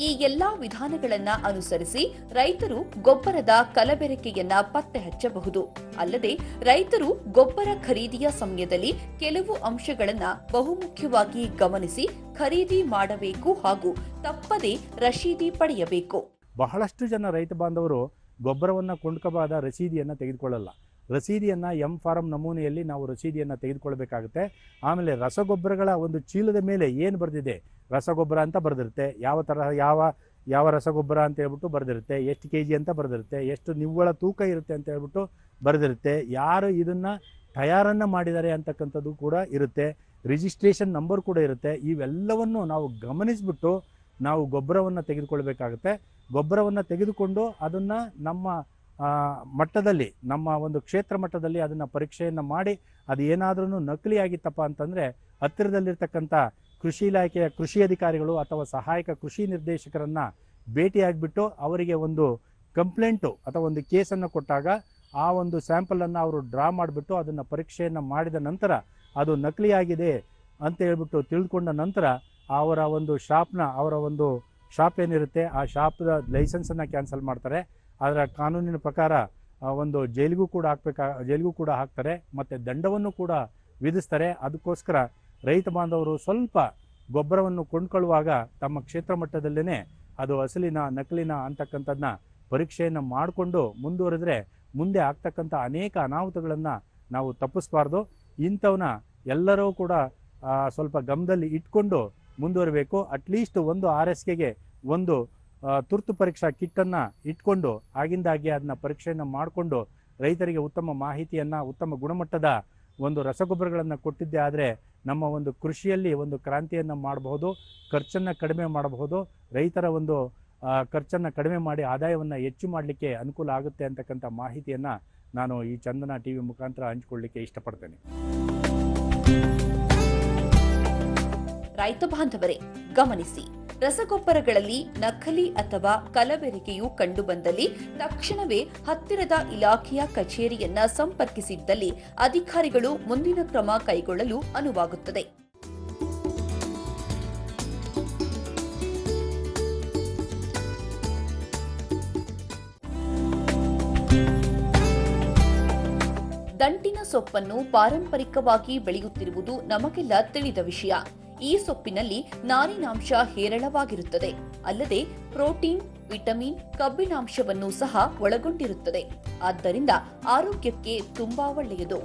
ಈ ಎಲ್ಲಾ ವಿಧಾನಗಳನ್ನ ಅನುಸರಿಸಿ ರೈತರು ಗೊಬ್ಬರದ ಕಲಬೆರಕೆಯನ್ನ ಪತ್ತೆ ಹಚ್ಚಬಹುದು. ಅಲ್ಲದೆ ರೈತರು ಗೊಬ್ಬರ ಖರೀದಿಯ ಸಮಯದಲ್ಲಿ ಕೆಲವು ಅಂಶಗಳನ್ನ ಬಹುಮುಖ್ಯವಾಗಿ ಗಮನಿಸಿ ಖರೀದಿ ಮಾಡಬೇಕು ಹಾಗೂ ತಪ್ಪದೆ ರಶೀದಿ ಪಡೆಯಬೇಕು. ಬಹಳಷ್ಟು ಜನ ರೈತ ಬಾಂಧವರು ಗೊಬ್ಬರವನ್ನು ಕೊಂಡ್ಕೋಬಾದ ರಸೀದಿಯನ್ನು ತೆಗೆದುಕೊಳ್ಳಲ್ಲ. ರಸೀದಿಯನ್ನು ಎಂ ಫಾರಂ ನಮೂನೆಯಲ್ಲಿ ನಾವು ರಸೀದಿಯನ್ನು ತೆಗೆದುಕೊಳ್ಬೇಕಾಗುತ್ತೆ. ಆಮೇಲೆ ರಸಗೊಬ್ಬರಗಳ ಒಂದು ಚೀಲದ ಮೇಲೆ ಏನು ಬರೆದಿದೆ? ರಸಗೊಬ್ಬರ ಅಂತ ಬರೆದಿರುತ್ತೆ. ಯಾವ ತರಹ, ಯಾವ ಯಾವ ರಸಗೊಬ್ಬರ ಅಂತ ಹೇಳ್ಬಿಟ್ಟು ಬರೆದಿರುತ್ತೆ. ಎಷ್ಟು ಕೆ ಜಿ ಅಂತ ಬರೆದಿರುತ್ತೆ. ಎಷ್ಟು ನಿವ್ವಳ ತೂಕ ಇರುತ್ತೆ ಅಂತ ಹೇಳ್ಬಿಟ್ಟು ಬರೆದಿರುತ್ತೆ. ಯಾರು ಇದನ್ನು ತಯಾರನ್ನು ಮಾಡಿದ್ದಾರೆ ಅಂತಕ್ಕಂಥದ್ದು ಕೂಡ ಇರುತ್ತೆ. ರಿಜಿಸ್ಟ್ರೇಷನ್ ನಂಬರ್ ಕೂಡ ಇರುತ್ತೆ. ಇವೆಲ್ಲವನ್ನು ನಾವು ಗಮನಿಸಿಬಿಟ್ಟು ನಾವು ಗೊಬ್ಬರವನ್ನು ತೆಗೆದುಕೊಳ್ಬೇಕಾಗುತ್ತೆ. ಗೊಬ್ಬರವನ್ನು ತೆಗೆದುಕೊಂಡು ಅದನ್ನು ನಮ್ಮ ಮಟ್ಟದಲ್ಲಿ, ನಮ್ಮ ಒಂದು ಕ್ಷೇತ್ರ ಮಟ್ಟದಲ್ಲಿ ಅದನ್ನು ಪರೀಕ್ಷೆಯನ್ನು ಮಾಡಿ, ಅದು ಏನಾದ್ರೂ ನಕಲಿ ಆಗಿತ್ತಪ್ಪ ಅಂತಂದರೆ, ಹತ್ತಿರದಲ್ಲಿರ್ತಕ್ಕಂಥ ಕೃಷಿ ಇಲಾಖೆಯ ಕೃಷಿ ಅಧಿಕಾರಿಗಳು ಅಥವಾ ಸಹಾಯಕ ಕೃಷಿ ನಿರ್ದೇಶಕರನ್ನು ಭೇಟಿಯಾಗಿಬಿಟ್ಟು ಅವರಿಗೆ ಒಂದು ಕಂಪ್ಲೇಂಟು ಅಥವಾ ಒಂದು ಕೇಸನ್ನು ಕೊಟ್ಟಾಗ, ಆ ಒಂದು ಸ್ಯಾಂಪಲನ್ನು ಅವರು ಡ್ರಾ ಮಾಡಿಬಿಟ್ಟು ಅದನ್ನು ಪರೀಕ್ಷೆಯನ್ನು ಮಾಡಿದ ನಂತರ, ಅದು ನಕಲಿಯಾಗಿದೆ ಅಂತ ಹೇಳ್ಬಿಟ್ಟು ತಿಳಿದುಕೊಂಡ ನಂತರ, ಅವರ ಒಂದು ಶಾಪ್ನ, ಅವರ ಒಂದು ಶಾಪ್ ಏನಿರುತ್ತೆ, ಆ ಶಾಪ್ದ ಲೈಸೆನ್ಸನ್ನು ಕ್ಯಾನ್ಸಲ್ ಮಾಡ್ತಾರೆ. ಅದರ ಕಾನೂನಿನ ಪ್ರಕಾರ ಒಂದು ಜೈಲಿಗೂ ಕೂಡ ಹಾಕ್ಬೇಕಾ, ಜೈಲಿಗೂ ಕೂಡ ಹಾಕ್ತಾರೆ, ಮತ್ತು ದಂಡವನ್ನು ಕೂಡ ವಿಧಿಸ್ತಾರೆ. ಅದಕ್ಕೋಸ್ಕರ ರೈತ ಬಾಂಧವರು ಸ್ವಲ್ಪ ಗೊಬ್ಬರವನ್ನು ಕೊಂಡ್ಕೊಳ್ಳುವಾಗ ತಮ್ಮ ಕ್ಷೇತ್ರ ಮಟ್ಟದಲ್ಲೇ ಅದು ಅಸಲಿನ ನಕಲಿನ ಅಂತಕ್ಕಂಥದ್ದನ್ನ ಪರೀಕ್ಷೆಯನ್ನು ಮಾಡಿಕೊಂಡು ಮುಂದುವರೆದ್ರೆ ಮುಂದೆ ಆಗ್ತಕ್ಕಂಥ ಅನೇಕ ಅನಾಹುತಗಳನ್ನು ನಾವು ತಪ್ಪಿಸ್ಬಾರ್ದು. ಇಂಥವನ್ನ ಎಲ್ಲರೂ ಕೂಡ ಸ್ವಲ್ಪ ಗಮನದಲ್ಲಿ ಇಟ್ಕೊಂಡು ಮುಂದುವರಬೇಕು. ಅಟ್ಲೀಸ್ಟ್ ಒಂದು ಆರ್ ಎಸ್ ಕೆಗೆ ಒಂದು ತುರ್ತು ಪರೀಕ್ಷಾ ಕಿಟ್ಟನ್ನು ಇಟ್ಕೊಂಡು ಆಗಿಂದಾಗಿ ಅದನ್ನ ಪರೀಕ್ಷೆಯನ್ನು ಮಾಡಿಕೊಂಡು ರೈತರಿಗೆ ಉತ್ತಮ ಮಾಹಿತಿಯನ್ನು, ಉತ್ತಮ ಗುಣಮಟ್ಟದ ಒಂದು ರಸಗೊಬ್ಬರಗಳನ್ನು ಕೊಟ್ಟಿದ್ದೆ ಆದರೆ ನಮ್ಮ ಒಂದು ಕೃಷಿಯಲ್ಲಿ ಒಂದು ಕ್ರಾಂತಿಯನ್ನು ಮಾಡಬಹುದು, ಖರ್ಚನ್ನು ಕಡಿಮೆ ಮಾಡಬಹುದು, ರೈತರ ಒಂದು ಖರ್ಚನ್ನು ಕಡಿಮೆ ಮಾಡಿ ಆದಾಯವನ್ನು ಹೆಚ್ಚು ಮಾಡಲಿಕ್ಕೆ ಅನುಕೂಲ ಆಗುತ್ತೆ ಅಂತಕ್ಕಂಥ ಮಾಹಿತಿಯನ್ನು ನಾನು ಈ ಚಂದನ ಟಿ ವಿ ಮುಖಾಂತರ ಹಂಚಿಕೊಳ್ಳಲಿಕ್ಕೆ ಇಷ್ಟಪಡ್ತೇನೆ. ರೈತ ಬಾಂಧವರೇ, ಗಮನಿಸಿ, ರಸಗೊಬ್ಬರಗಳಲ್ಲಿ ನಕಲಿ ಅಥವಾ ಕಲಬೆರಕೆಯು ಕಂಡುಬಂದಲ್ಲಿ ತಕ್ಷಣವೇ ಹತ್ತಿರದ ಇಲಾಖೆಯ ಕಚೇರಿಯನ್ನ ಸಂಪರ್ಕಿಸಿದ್ದಲ್ಲಿ ಅಧಿಕಾರಿಗಳು ಮುಂದಿನ ಕ್ರಮ ಕೈಗೊಳ್ಳಲು ಅನುವಾಗುತ್ತದೆ. ದಂಟಿನ ಸೊಪ್ಪನ್ನು ಪಾರಂಪರಿಕವಾಗಿ ಬೆಳೆಯುತ್ತಿರುವುದು ನಮಗೆಲ್ಲ ತಿಳಿದ ವಿಷಯ. ಈ ಸೊಪ್ಪಿನಲ್ಲಿ ನಾರಿನಾಂಶ ಹೇರಳವಾಗಿರುತ್ತದೆ. ಅಲ್ಲದೆ ಪ್ರೋಟೀನ್, ವಿಟಮಿನ್, ಕಬ್ಬಿಣಾಂಶವನ್ನು ಸಹ ಒಳಗೊಂಡಿರುತ್ತದೆ. ಆದ್ದರಿಂದ ಆರೋಗ್ಯಕ್ಕೆ ತುಂಬಾ ಒಳ್ಳೆಯದು.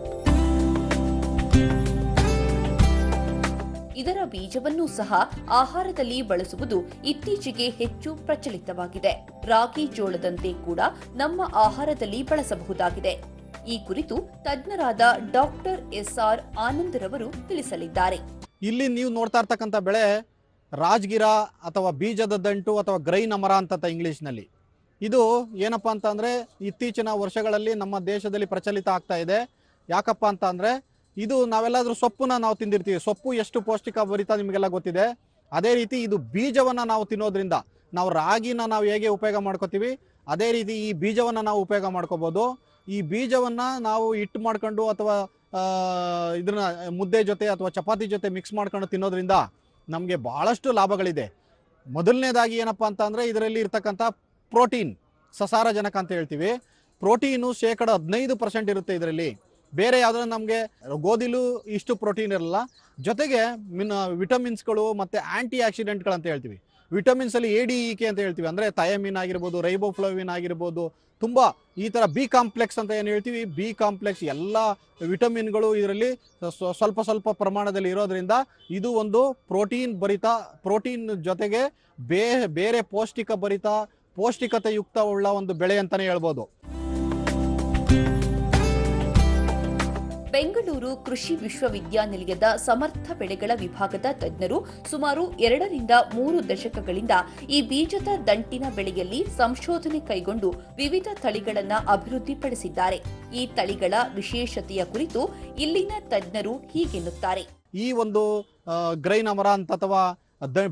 ಇದರ ಬೀಜವನ್ನು ಸಹ ಆಹಾರದಲ್ಲಿ ಬಳಸುವುದು ಇತ್ತೀಚೆಗೆ ಹೆಚ್ಚು ಪ್ರಚಲಿತವಾಗಿದೆ. ರಾಗಿ ಜೋಳದಂತೆ ಕೂಡ ನಮ್ಮ ಆಹಾರದಲ್ಲಿ ಬಳಸಬಹುದಾಗಿದೆ. ಈ ಕುರಿತು ತಜ್ಞರಾದ ಡಾಕ್ಟರ್ ಎಸ್ಆರ್ ಆನಂದರವರು ತಿಳಿಸಲಿದ್ದಾರೆ. ಇಲ್ಲಿ ನೀವು ನೋಡ್ತಾ ಇರ್ತಕ್ಕಂಥ ಬೆಳೆ ರಾಜ್ಗಿರ ಅಥವಾ ಬೀಜದ ದಂಟು ಅಥವಾ ಗ್ರೈನ್ ಅಮರ ಅಂತ ಇಂಗ್ಲೀಷ್ನಲ್ಲಿ. ಇದು ಏನಪ್ಪ ಅಂತ ಅಂದರೆ ಇತ್ತೀಚಿನ ವರ್ಷಗಳಲ್ಲಿ ನಮ್ಮ ದೇಶದಲ್ಲಿ ಪ್ರಚಲಿತ ಆಗ್ತಾ ಇದೆ. ಯಾಕಪ್ಪ ಅಂತ ಅಂದರೆ ಇದು ನಾವೆಲ್ಲಾದರೂ ಸೊಪ್ಪನ್ನ ನಾವು ತಿಂದಿರ್ತೀವಿ. ಸೊಪ್ಪು ಎಷ್ಟು ಪೌಷ್ಟಿಕ ಭರಿತ ನಿಮಗೆಲ್ಲ ಗೊತ್ತಿದೆ. ಅದೇ ರೀತಿ ಇದು ಬೀಜವನ್ನು ನಾವು ತಿನ್ನೋದ್ರಿಂದ ನಾವು ರಾಗಿನ ನಾವು ಹೇಗೆ ಉಪಯೋಗ ಮಾಡ್ಕೋತೀವಿ, ಅದೇ ರೀತಿ ಈ ಬೀಜವನ್ನು ನಾವು ಉಪಯೋಗ ಮಾಡ್ಕೋಬೋದು. ಈ ಬೀಜವನ್ನು ನಾವು ಹಿಟ್ಟು ಮಾಡ್ಕೊಂಡು ಅಥವಾ ಇದನ್ನ ಮುದ್ದೆ ಜೊತೆ ಅಥವಾ ಚಪಾತಿ ಜೊತೆ ಮಿಕ್ಸ್ ಮಾಡ್ಕೊಂಡು ತಿನ್ನೋದ್ರಿಂದ ನಮಗೆ ಬಹಳಷ್ಟು ಲಾಭಗಳಿದೆ. ಮೊದಲನೇದಾಗಿ ಏನಪ್ಪ ಅಂತ ಅಂದರೆ ಇದರಲ್ಲಿ ಇರ್ತಕ್ಕಂಥ ಪ್ರೋಟೀನ್, ಸಸಾರಜನಕ ಅಂತ ಹೇಳ್ತೀವಿ. ಪ್ರೋಟೀನು ಶೇಕಡ ಹದಿನೈದು ಪರ್ಸೆಂಟ್ ಇರುತ್ತೆ ಇದರಲ್ಲಿ. ಬೇರೆ ಯಾವುದಾದ್ರು ನಮಗೆ ಗೋಧಿಲು ಇಷ್ಟು ಪ್ರೋಟೀನ್ ಇರಲ್ಲ. ಜೊತೆಗೆ ಮಿನ್, ವಿಟಮಿನ್ಸ್ಗಳು ಮತ್ತು ಆ್ಯಂಟಿ ಆಕ್ಸಿಡೆಂಟ್ಗಳು ಅಂತ ಹೇಳ್ತೀವಿ. ವಿಟಮಿನ್ಸಲ್ಲಿ ಎ ಡಿ ಇ ಕೆ ಅಂತ ಹೇಳ್ತೀವಿ. ಅಂದರೆ ಥಯಮಿನ್ ಆಗಿರ್ಬೋದು ರೈಬೋಫ್ಲೋವಿನ್ ಆಗಿರ್ಬೋದು ತುಂಬ ಈ ಥರ ಬಿ ಕಾಂಪ್ಲೆಕ್ಸ್ ಅಂತ ಏನು ಹೇಳ್ತೀವಿ? ಬಿ ಕಾಂಪ್ಲೆಕ್ಸ್ ಎಲ್ಲ ವಿಟಮಿನ್ಗಳು ಇದರಲ್ಲಿ ಸ್ವ- ಸ್ವಲ್ಪ ಸ್ವಲ್ಪ ಪ್ರಮಾಣದಲ್ಲಿ ಇರೋದ್ರಿಂದ ಇದು ಒಂದು ಪ್ರೋಟೀನ್ ಭರಿತ ಪ್ರೋಟೀನ್ ಜೊತೆಗೆ ಬೇರೆ ಪೌಷ್ಟಿಕ ಭರಿತ ಪೌಷ್ಟಿಕತೆ ಯುಕ್ತ ಉಳ್ಳ ಒಂದು ಬೆಳೆ ಅಂತಲೇ ಹೇಳ್ಬೋದು. ಬೆಂಗಳೂರು ಕೃಷಿ ವಿಶ್ವವಿದ್ಯಾನಿಲಯದ ಸಮರ್ಥ ಬೆಳೆಗಳ ವಿಭಾಗದ ತಜ್ಞರು ಸುಮಾರು ಎರಡರಿಂದ ಮೂರು ದಶಕಗಳಿಂದ ಈ ಬೀಜದ ದಂಟಿನ ಬೆಳೆಯಲ್ಲಿ ಸಂಶೋಧನೆ ಕೈಗೊಂಡು ವಿವಿಧ ತಳಿಗಳನ್ನು ಅಭಿವೃದ್ಧಿಪಡಿಸಿದ್ದಾರೆ. ಈ ತಳಿಗಳ ವಿಶೇಷತೆಯ ಕುರಿತು ಇಲ್ಲಿನ ತಜ್ಞರು ಹೀಗೆನ್ನುತ್ತಾರೆ. ಈ ಒಂದು ಗ್ರೈನ್ ಅಮರಾಂತ್ ಅಥವಾ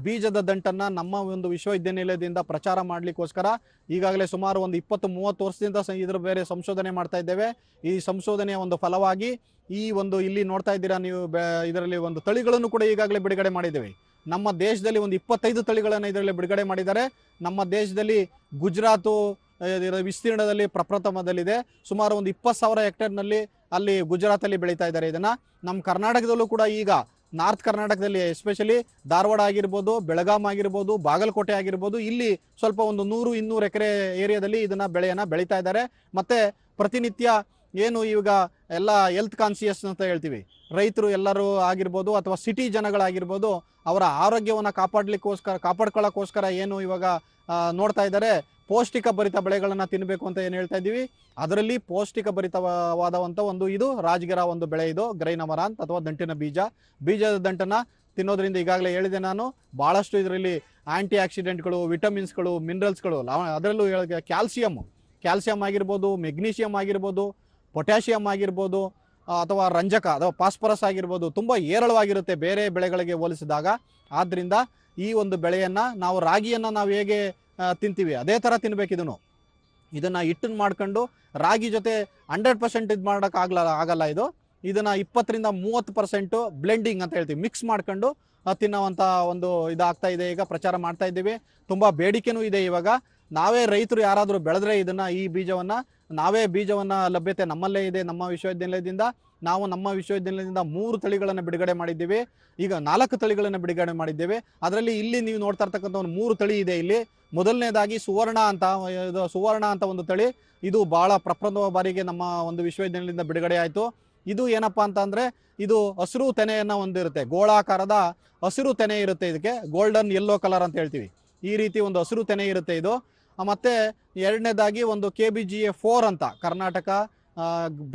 ಬೀಜದ ದಂಟನ್ನು ನಮ್ಮ ಒಂದು ವಿಶ್ವವಿದ್ಯಾನಿಲಯದಿಂದ ಪ್ರಚಾರ ಮಾಡಲಿಕ್ಕೋಸ್ಕರ ಈಗಾಗಲೇ ಸುಮಾರು ಒಂದು ಇಪ್ಪತ್ತು ಮೂವತ್ತು ವರ್ಷದಿಂದ ಇದರ ಬೇರೆ ಸಂಶೋಧನೆ ಮಾಡ್ತಾ ಇದ್ದೇವೆ. ಈ ಸಂಶೋಧನೆಯ ಒಂದು ಫಲವಾಗಿ ಈ ಒಂದು ಇಲ್ಲಿ ನೋಡ್ತಾ ಇದ್ದೀರಾ ನೀವು ಇದರಲ್ಲಿ ಒಂದು ತಳಿಗಳನ್ನು ಕೂಡ ಈಗಾಗಲೇ ಬಿಡುಗಡೆ ಮಾಡಿದ್ದೇವೆ. ನಮ್ಮ ದೇಶದಲ್ಲಿ ಒಂದು ಇಪ್ಪತ್ತೈದು ತಳಿಗಳನ್ನು ಇದರಲ್ಲಿ ಬಿಡುಗಡೆ ಮಾಡಿದ್ದಾರೆ. ನಮ್ಮ ದೇಶದಲ್ಲಿ ಗುಜರಾತು ವಿಸ್ತೀರ್ಣದಲ್ಲಿ ಪ್ರಪ್ರಥಮದಲ್ಲಿದೆ. ಸುಮಾರು ಒಂದು ಇಪ್ಪತ್ತು ಸಾವಿರ ಹೆಕ್ಟೇರ್ನಲ್ಲಿ ಅಲ್ಲಿ ಗುಜರಾತಲ್ಲಿ ಬೆಳೀತಾ ಇದ್ದಾರೆ ಇದನ್ನು. ನಮ್ಮ ಕರ್ನಾಟಕದಲ್ಲೂ ಕೂಡ ಈಗ ನಾರ್ತ್ ಕರ್ನಾಟಕದಲ್ಲಿ ಎಸ್ಪೆಷಲಿ ಧಾರವಾಡ ಆಗಿರ್ಬೋದು, ಬೆಳಗಾಂ ಆಗಿರ್ಬೋದು, ಬಾಗಲಕೋಟೆ ಆಗಿರ್ಬೋದು, ಇಲ್ಲಿ ಸ್ವಲ್ಪ ಒಂದು ನೂರು, ಇನ್ನೂರು ಎಕರೆ ಏರಿಯಾದಲ್ಲಿ ಇದನ್ನ ಬೆಳೆಯನ್ನ ಬೆಳೀತಾ ಇದ್ದಾರೆ. ಮತ್ತೆ ಪ್ರತಿನಿತ್ಯ ಏನು ಈಗ ಎಲ್ಲ ಹೆಲ್ತ್ ಕಾನ್ಸಿಯಸ್ ಅಂತ ಹೇಳ್ತೀವಿ. ರೈತರು ಎಲ್ಲರೂ ಆಗಿರ್ಬೋದು ಅಥವಾ ಸಿಟಿ ಜನಗಳಾಗಿರ್ಬೋದು ಅವರ ಆರೋಗ್ಯವನ್ನು ಕಾಪಾಡಲಿಕ್ಕೋಸ್ಕರ, ಕಾಪಾಡ್ಕೊಳ್ಳೋಕ್ಕೋಸ್ಕರ ಏನು ಇವಾಗ ನೋಡ್ತಾ ಇದ್ದಾರೆ. ಪೌಷ್ಟಿಕ ಭರಿತ ಬೆಳೆಗಳನ್ನು ತಿನ್ನಬೇಕು ಅಂತ ಏನು ಹೇಳ್ತಾ ಇದ್ದೀವಿ. ಅದರಲ್ಲಿ ಪೌಷ್ಟಿಕ ಭರಿತವಾದಂಥ ಒಂದು ಇದು, ರಾಜಗಿರ ಒಂದು ಬೆಳೆ ಇದು ಗ್ರೈನ್ ಅಮರಾಂತ್ ಅಥವಾ ದಂಟಿನ ಬೀಜ. ಬೀಜದ ದಂಟನ್ನು ತಿನ್ನೋದ್ರಿಂದ ಈಗಾಗಲೇ ಹೇಳಿದೆ ನಾನು. ಭಾಳಷ್ಟು ಇದರಲ್ಲಿ ಆ್ಯಂಟಿ ಆಕ್ಸಿಡೆಂಟ್ಗಳು ವಿಟಮಿನ್ಸ್ಗಳು ಮಿನರಲ್ಸ್ಗಳು ಅದರಲ್ಲೂ ಕ್ಯಾಲ್ಸಿಯಮ್ ಕ್ಯಾಲ್ಸಿಯಂ ಆಗಿರ್ಬೋದು ಮೆಗ್ನೀಷಿಯಂ ಆಗಿರ್ಬೋದು ಪೊಟ್ಯಾಷಿಯಂ ಆಗಿರ್ಬೋದು ಅಥವಾ ರಂಜಕ, ಅಥವಾ ಫಾಸ್ಫರಸ್ ಆಗಿರ್ಬೋದು, ತುಂಬ ಏರಳವಾಗಿರುತ್ತೆ ಬೇರೆ ಬೆಳೆಗಳಿಗೆ ಹೋಲಿಸಿದಾಗ. ಆದ್ದರಿಂದ ಈ ಒಂದು ಬೆಳೆಯನ್ನು ನಾವು ರಾಗಿಯನ್ನು ನಾವು ಹೇಗೆ ತಿಂತೀವಿ, ಅದೇ ಥರ ತಿನ್ಬೇಕು ಇದನ್ನು. ಹಿಟ್ಟನ್ನು ಮಾಡ್ಕೊಂಡು ರಾಗಿ ಜೊತೆ ಹಂಡ್ರೆಡ್ ಪರ್ಸೆಂಟ್ ಇದು ಮಾಡೋಕ್ಕಾಗಲ ಆಗಲ್ಲ ಇದು. ಇದನ್ನು ಇಪ್ಪತ್ತರಿಂದ ಮೂವತ್ತು ಪರ್ಸೆಂಟು ಬ್ಲೆಂಡಿಂಗ್ ಅಂತ ಹೇಳ್ತೀವಿ, ಮಿಕ್ಸ್ ಮಾಡ್ಕೊಂಡು ತಿನ್ನೋವಂಥ ಒಂದು ಇದಾಗ್ತಾ ಇದೆ, ಈಗ ಪ್ರಚಾರ ಮಾಡ್ತಾ ಇದ್ದೀವಿ. ತುಂಬ ಬೇಡಿಕೆನೂ ಇದೆ ಇವಾಗ. ನಾವೇ ರೈತರು ಯಾರಾದರೂ ಬೆಳೆದ್ರೆ ಇದನ್ನು, ಈ ಬೀಜವನ್ನು ನಾವೇ ಬೀಜವನ್ನ ಲಭ್ಯತೆ ನಮ್ಮಲ್ಲೇ ಇದೆ, ನಮ್ಮ ವಿಶ್ವವಿದ್ಯಾನಿಲಯದಿಂದ ನಾವು ನಮ್ಮ ವಿಶ್ವವಿದ್ಯಾನಿಲಯದಿಂದ ಮೂರು ತಳಿಗಳನ್ನು ಬಿಡುಗಡೆ ಮಾಡಿದ್ದೀವಿ. ಈಗ ನಾಲ್ಕು ತಳಿಗಳನ್ನು ಬಿಡುಗಡೆ ಮಾಡಿದ್ದೇವೆ. ಅದರಲ್ಲಿ ಇಲ್ಲಿ ನೀವು ನೋಡ್ತಾ ಇರ್ತಕ್ಕಂಥ ಒಂದು ಮೂರು ತಳಿ ಇದೆ ಇಲ್ಲಿ. ಮೊದಲನೇದಾಗಿ ಸುವರ್ಣ ಅಂತ ಸುವರ್ಣ ಅಂತ ಒಂದು ತಳಿ. ಇದು ಬಹಳ ಪ್ರಪ್ರಥಮ ಬಾರಿಗೆ ನಮ್ಮ ಒಂದು ವಿಶ್ವವಿದ್ಯಾನಿಲಯದಿಂದ ಬಿಡುಗಡೆ ಆಯಿತು. ಇದು ಏನಪ್ಪ ಅಂತ ಇದು ಹಸಿರು ತೆನೆಯನ್ನು ಹೊಂದಿರುತ್ತೆ. ಗೋಳಾಕಾರದ ಹಸಿರು ತೆನೆ ಇರುತ್ತೆ ಇದಕ್ಕೆ. ಗೋಲ್ಡನ್ ಯೆಲ್ಲೋ ಕಲರ್ ಅಂತ ಹೇಳ್ತೀವಿ. ಈ ರೀತಿ ಒಂದು ಹಸಿರು ತೆನೆ ಇರುತ್ತೆ ಇದು. ಮತ್ತೆ ಎರಡನೇದಾಗಿ ಒಂದು K B G A four ಅಂತ, ಕರ್ನಾಟಕ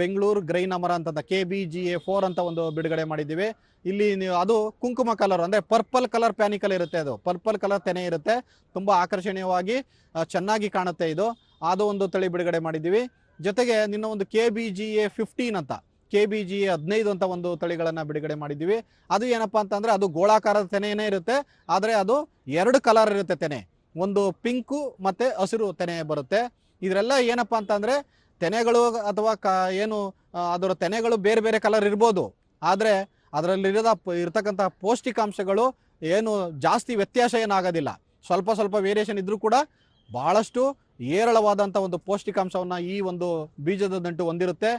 ಬೆಂಗಳೂರು, ಗ್ರೈನ್ ಅಮರ ಅಂತ K B G A four ಅಂತ ಒಂದು ಬಿಡುಗಡೆ ಮಾಡಿದ್ದೀವಿ. ಇಲ್ಲಿ ನೀವು, ಅದು ಕುಂಕುಮ ಕಲರ್ ಅಂದರೆ ಪರ್ಪಲ್ ಕಲರ್ ಪ್ಯಾನಿಕಲ್ ಇರುತ್ತೆ ಅದು. ಪರ್ಪಲ್ ಕಲರ್ ತೆನೆ ಇರುತ್ತೆ. ತುಂಬ ಆಕರ್ಷಣೀಯವಾಗಿ ಚೆನ್ನಾಗಿ ಕಾಣುತ್ತೆ ಇದು. ಅದು ಒಂದು ತಳಿ ಬಿಡುಗಡೆ ಮಾಡಿದ್ದೀವಿ. ಜೊತೆಗೆ ನಿನ್ನ ಒಂದು K B G A fifteen ಅಂತ ಕೆ ಬಿ ಜಿ ಎ ಹದಿನೈದು ಅಂತ ಒಂದು ತಳಿಗಳನ್ನು ಬಿಡುಗಡೆ ಮಾಡಿದ್ದೀವಿ. ಅದು ಏನಪ್ಪ ಅಂತಂದರೆ ಅದು ಗೋಳಾಕಾರದ ತೆನೆಯೇ ಇರುತ್ತೆ. ಆದರೆ ಅದು ಎರಡು ಕಲರ್ ಇರುತ್ತೆ ತೆನೆ. ಒಂದು ಪಿಂಕು ಮತ್ತು ಹಸಿರು ತೆನೆ ಬರುತ್ತೆ. ಇದರೆಲ್ಲ ಏನಪ್ಪ ಅಂತಂದರೆ ತೆನೆಗಳು ಅಥವಾ ಕ ಏನು ಅದರ ತೆನೆಗಳು ಬೇರೆ ಬೇರೆ ಕಲರ್ ಇರ್ಬೋದು. ಆದರೆ ಅದರಲ್ಲಿರೋದ ಇರ್ತಕ್ಕಂಥ ಪೌಷ್ಟಿಕಾಂಶಗಳು ಏನು ಜಾಸ್ತಿ ವ್ಯತ್ಯಾಸ ಏನಾಗೋದಿಲ್ಲ. ಸ್ವಲ್ಪ ಸ್ವಲ್ಪ ವೇರಿಯೇಷನ್ ಇದ್ರೂ ಕೂಡ ಭಾಳಷ್ಟು ಹೇರಳವಾದಂಥ ಒಂದು ಪೌಷ್ಟಿಕಾಂಶವನ್ನು ಈ ಒಂದು ಬೀಜದ ದಂಟು ಹೊಂದಿರುತ್ತೆ.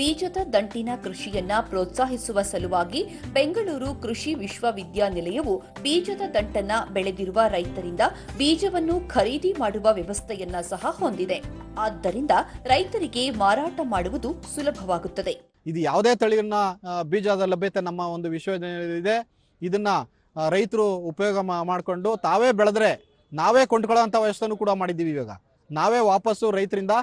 ಬೀಜದ ದಂಟಿನ ಕೃಷಿಯನ್ನ ಪ್ರೋತ್ಸಾಹಿಸುವ ಸಲುವಾಗಿ ಬೆಂಗಳೂರು ಕೃಷಿ ವಿಶ್ವವಿದ್ಯಾನಿಲಯವು ಬೀಜದ ದಂಟನ್ನ ಬೆಳೆದಿರುವ ರೈತರಿಂದ ಬೀಜವನ್ನು ಖರೀದಿ ಮಾಡುವ ವ್ಯವಸ್ಥೆಯನ್ನ ಸಹ ಹೊಂದಿದೆ. ಆದ್ದರಿಂದ ರೈತರಿಗೆ ಮಾರಾಟ ಮಾಡುವುದು ಸುಲಭವಾಗುತ್ತದೆ. ಇದು ಯಾವುದೇ ತಳಿಯನ್ನ ಬೀಜದ ಲಭ್ಯತೆ ನಮ್ಮ ಒಂದು ವಿಶ್ವವಿದ್ಯಾನಿಲಯದಲ್ಲಿದೆ ಇದನ್ನ ರೈತರು ಉಪಯೋಗ ಮಾಡಿಕೊಂಡು ತಾವೇ ಬೆಳೆದ್ರೆ ನಾವೇ ಕೊಂಡ್ಕೊಳ್ಳೋಂಥ ವ್ಯವಸ್ಥೆನೂ ಕೂಡ ಮಾಡಿದ್ದೀವಿ ಇವಾಗ. ನಾವೇ ವಾಪಸ್ಸು ರೈತರಿಂದ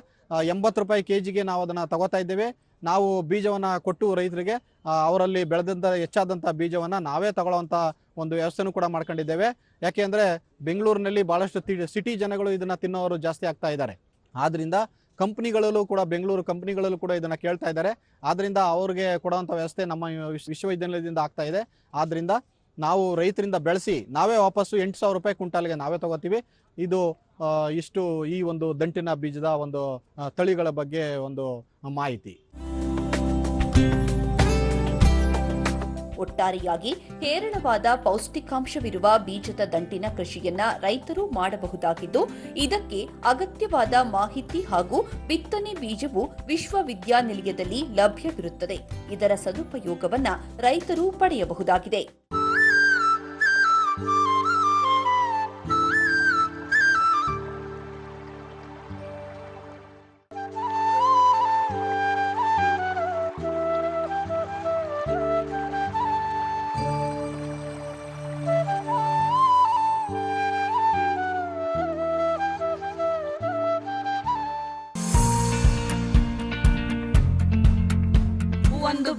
ಎಂಬತ್ತು ರೂಪಾಯಿ ಕೆ ಜಿಗೆ ನಾವು ಅದನ್ನು ತಗೋತಾ ಇದ್ದೇವೆ. ನಾವು ಬೀಜವನ್ನು ಕೊಟ್ಟು ರೈತರಿಗೆ ಅವರಲ್ಲಿ ಬೆಳೆದಂಥ ಹೆಚ್ಚಾದಂಥ ಬೀಜವನ್ನು ನಾವೇ ತಗೊಳ್ಳೋವಂಥ ಒಂದು ವ್ಯವಸ್ಥೆನೂ ಕೂಡ ಮಾಡ್ಕೊಂಡಿದ್ದೇವೆ. ಯಾಕೆ ಅಂದರೆ ಬೆಂಗಳೂರಿನಲ್ಲಿ ಭಾಳಷ್ಟು ಸಿಟಿ ಜನಗಳು ಇದನ್ನು ತಿನ್ನೋರು ಜಾಸ್ತಿ ಆಗ್ತಾ ಇದ್ದಾರೆ. ಆದ್ದರಿಂದ ಕಂಪ್ನಿಗಳಲ್ಲೂ ಕೂಡ, ಬೆಂಗಳೂರು ಕಂಪ್ನಿಗಳಲ್ಲೂ ಕೂಡ ಇದನ್ನು ಕೇಳ್ತಾ ಇದ್ದಾರೆ. ಆದ್ದರಿಂದ ಅವ್ರಿಗೆ ಕೊಡುವಂಥ ವ್ಯವಸ್ಥೆ ನಮ್ಮ ವಿಶ್ವ- ವಿಶ್ವವಿದ್ಯಾನಿಲಯದಿಂದ ಆಗ್ತಾ ಇದೆ. ಆದ್ದರಿಂದ ನಾವು ರೈತರಿಂದ ಬೆಳೆಸಿ, ನಾವೇ ವಾಪಸ್ಸು ಎಂಟು ಸಾವಿರ ರೂಪಾಯಿ ಕ್ವಿಂಟಾಲ್ಗೆ ನಾವೇ ತಗೋತೀವಿ. ಇದು ಇಷ್ಟು ಈ ಒಂದು ದಂಟಿನ ಬೀಜದ ಒಂದು ತಳಿಗಳ ಬಗ್ಗೆ ಒಂದು ಮಾಹಿತಿ. ಒಟ್ಟಾರೆಯಾಗಿ ಹೇರಳವಾದ ಪೌಷ್ಟಿಕಾಂಶವಿರುವ ಬೀಜದ ದಂಟಿನ ಕೃಷಿಯನ್ನ ರೈತರು ಮಾಡಬಹುದಾಗಿದ್ದು, ಇದಕ್ಕೆ ಅಗತ್ಯವಾದ ಮಾಹಿತಿ ಹಾಗೂ ಬಿತ್ತನೆ ಬೀಜವು ವಿಶ್ವವಿದ್ಯಾನಿಲಯದಲ್ಲಿ ಲಭ್ಯವಿರುತ್ತದೆ. ಇದರ ಸದುಪಯೋಗವನ್ನ ರೈತರು ಪಡೆಯಬಹುದಾಗಿದೆ.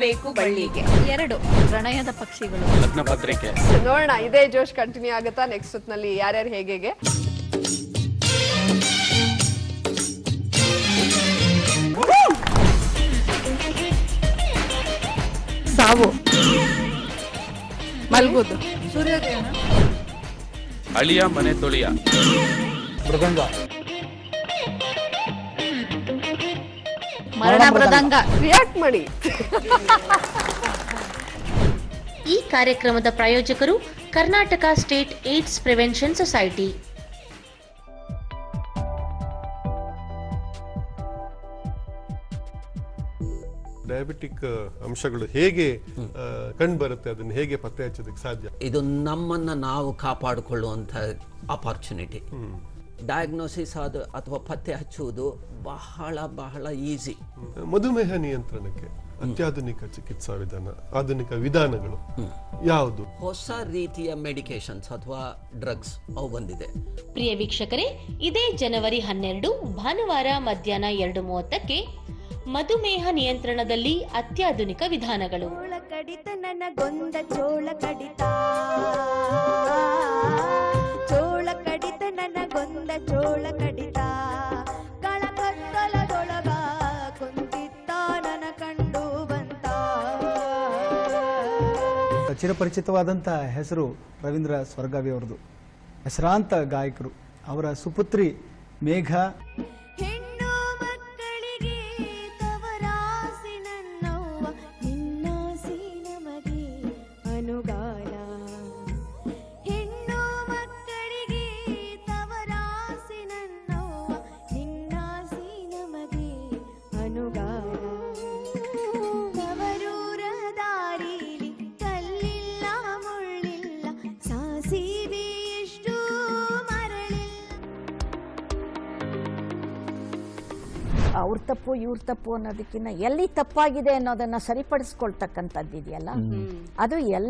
ಬೇಕು ಬಳ್ಳಿಗೆ. ಎರಡು ಪ್ರಣಯದ ಪಕ್ಷಿಗಳು. ಲಗ್ನ ಪತ್ರಿಕೆ. ನೋಡೋಣ ಇದೇ ಜೋಶ್ ಕಂಟಿನ್ಯೂ ಆಗುತ್ತಾ ನೆಕ್ಸ್ಟ್ ಸುತ್ನಲ್ಲಿ ಯಾರ್ಯಾರು ಹೇಗೆ ಸಾವು. ಮಲ್ಗೋದು. ಸೂರ್ಯೋದಯ ಅಳಿಯ ಮನೆ ತೊಳಿಯ. ಮರಣ ಮೃದಂಗ ರಿಯಾಕ್ಟ್ ಮಾಡಿ. ಈ ಕಾರ್ಯಕ್ರಮದ ಪ್ರಾಯೋಜಕರು Karnataka state AIDS prevention society. Diabetic ಅಂಶಗಳು ಹೇಗೆ ಕಂಡು ಬರುತ್ತೆ ಅದನ್ನು ಹೇಗೆ ಪತ್ತೆ ಹಚ್ಚೋದಕ್ಕೆ ಸಾಧ್ಯ? ಇದು ನಮ್ಮನ್ನು ನಾವು ಕಾಪಾಡಿಕೊಳ್ಳುವಂಥ ಅಪಾರ್ಚುನಿಟಿ ಡಯಾಗ್ನೋಸಿಸ್ ಆದ ಅಥವಾ ಪತ್ತೆ ಹಚ್ಚುವುದು ಬಹಳ ಬಹಳ ಈಸಿ ಮಧುಮೇಹ ನಿಯಂತ್ರಣಕ್ಕೆ ಅತ್ಯಾಧುನಿಕ ಚಿಕಿತ್ಸಾ ವಿಧಾನ ಆಧುನಿಕ ವಿಧಾನಗಳು ಯಾವುದು? ಹೊಸ ರೀತಿಯ ಮೆಡಿಕೇಶನ್ಸ್ ಅಥವಾ ಡ್ರಗ್ಸ್ ಅವು ಬಂದಿದೆ. ಪ್ರಿಯ ವೀಕ್ಷಕರೇ ಇದೇ ಜನವರಿ ಹನ್ನೆರಡು ಭಾನುವಾರ ಮಧ್ಯಾಹ್ನ ಎರಡು ಮೂವತ್ತಕ್ಕೆ ಮಧುಮೇಹ ನಿಯಂತ್ರಣದಲ್ಲಿ ಅತ್ಯಾಧುನಿಕ ವಿಧಾನಗಳು. ಚೋಳ ಕಡಿತ ಚೋಳ ಕಡಿತ. ಚೋಳ ಕಡಿತ. ಕಳಕತ್ತಲದೊಳಗ ಚಿರಪರಿಚಿತವಾದಂಥ ಹೆಸರು ರವೀಂದ್ರ ಸ್ವರ್ಗಾವಿ ಅವರದು ಹೆಸರಾಂತ ಗಾಯಕರು. ಅವರ ಸುಪುತ್ರಿ ಮೇಘ. ತಪ್ಪು ಅನ್ನೋದಕ್ಕಿಂತ ಎಲ್ಲಿ ತಪ್ಪಾಗಿದೆ ಅನ್ನೋದನ್ನ ಸರಿಪಡಿಸ್ಕೊಳ್ತಕ್ಕಂಥದ್ದು ಇದೆಯಲ್ಲ ಅದು ಎಲ್ಲ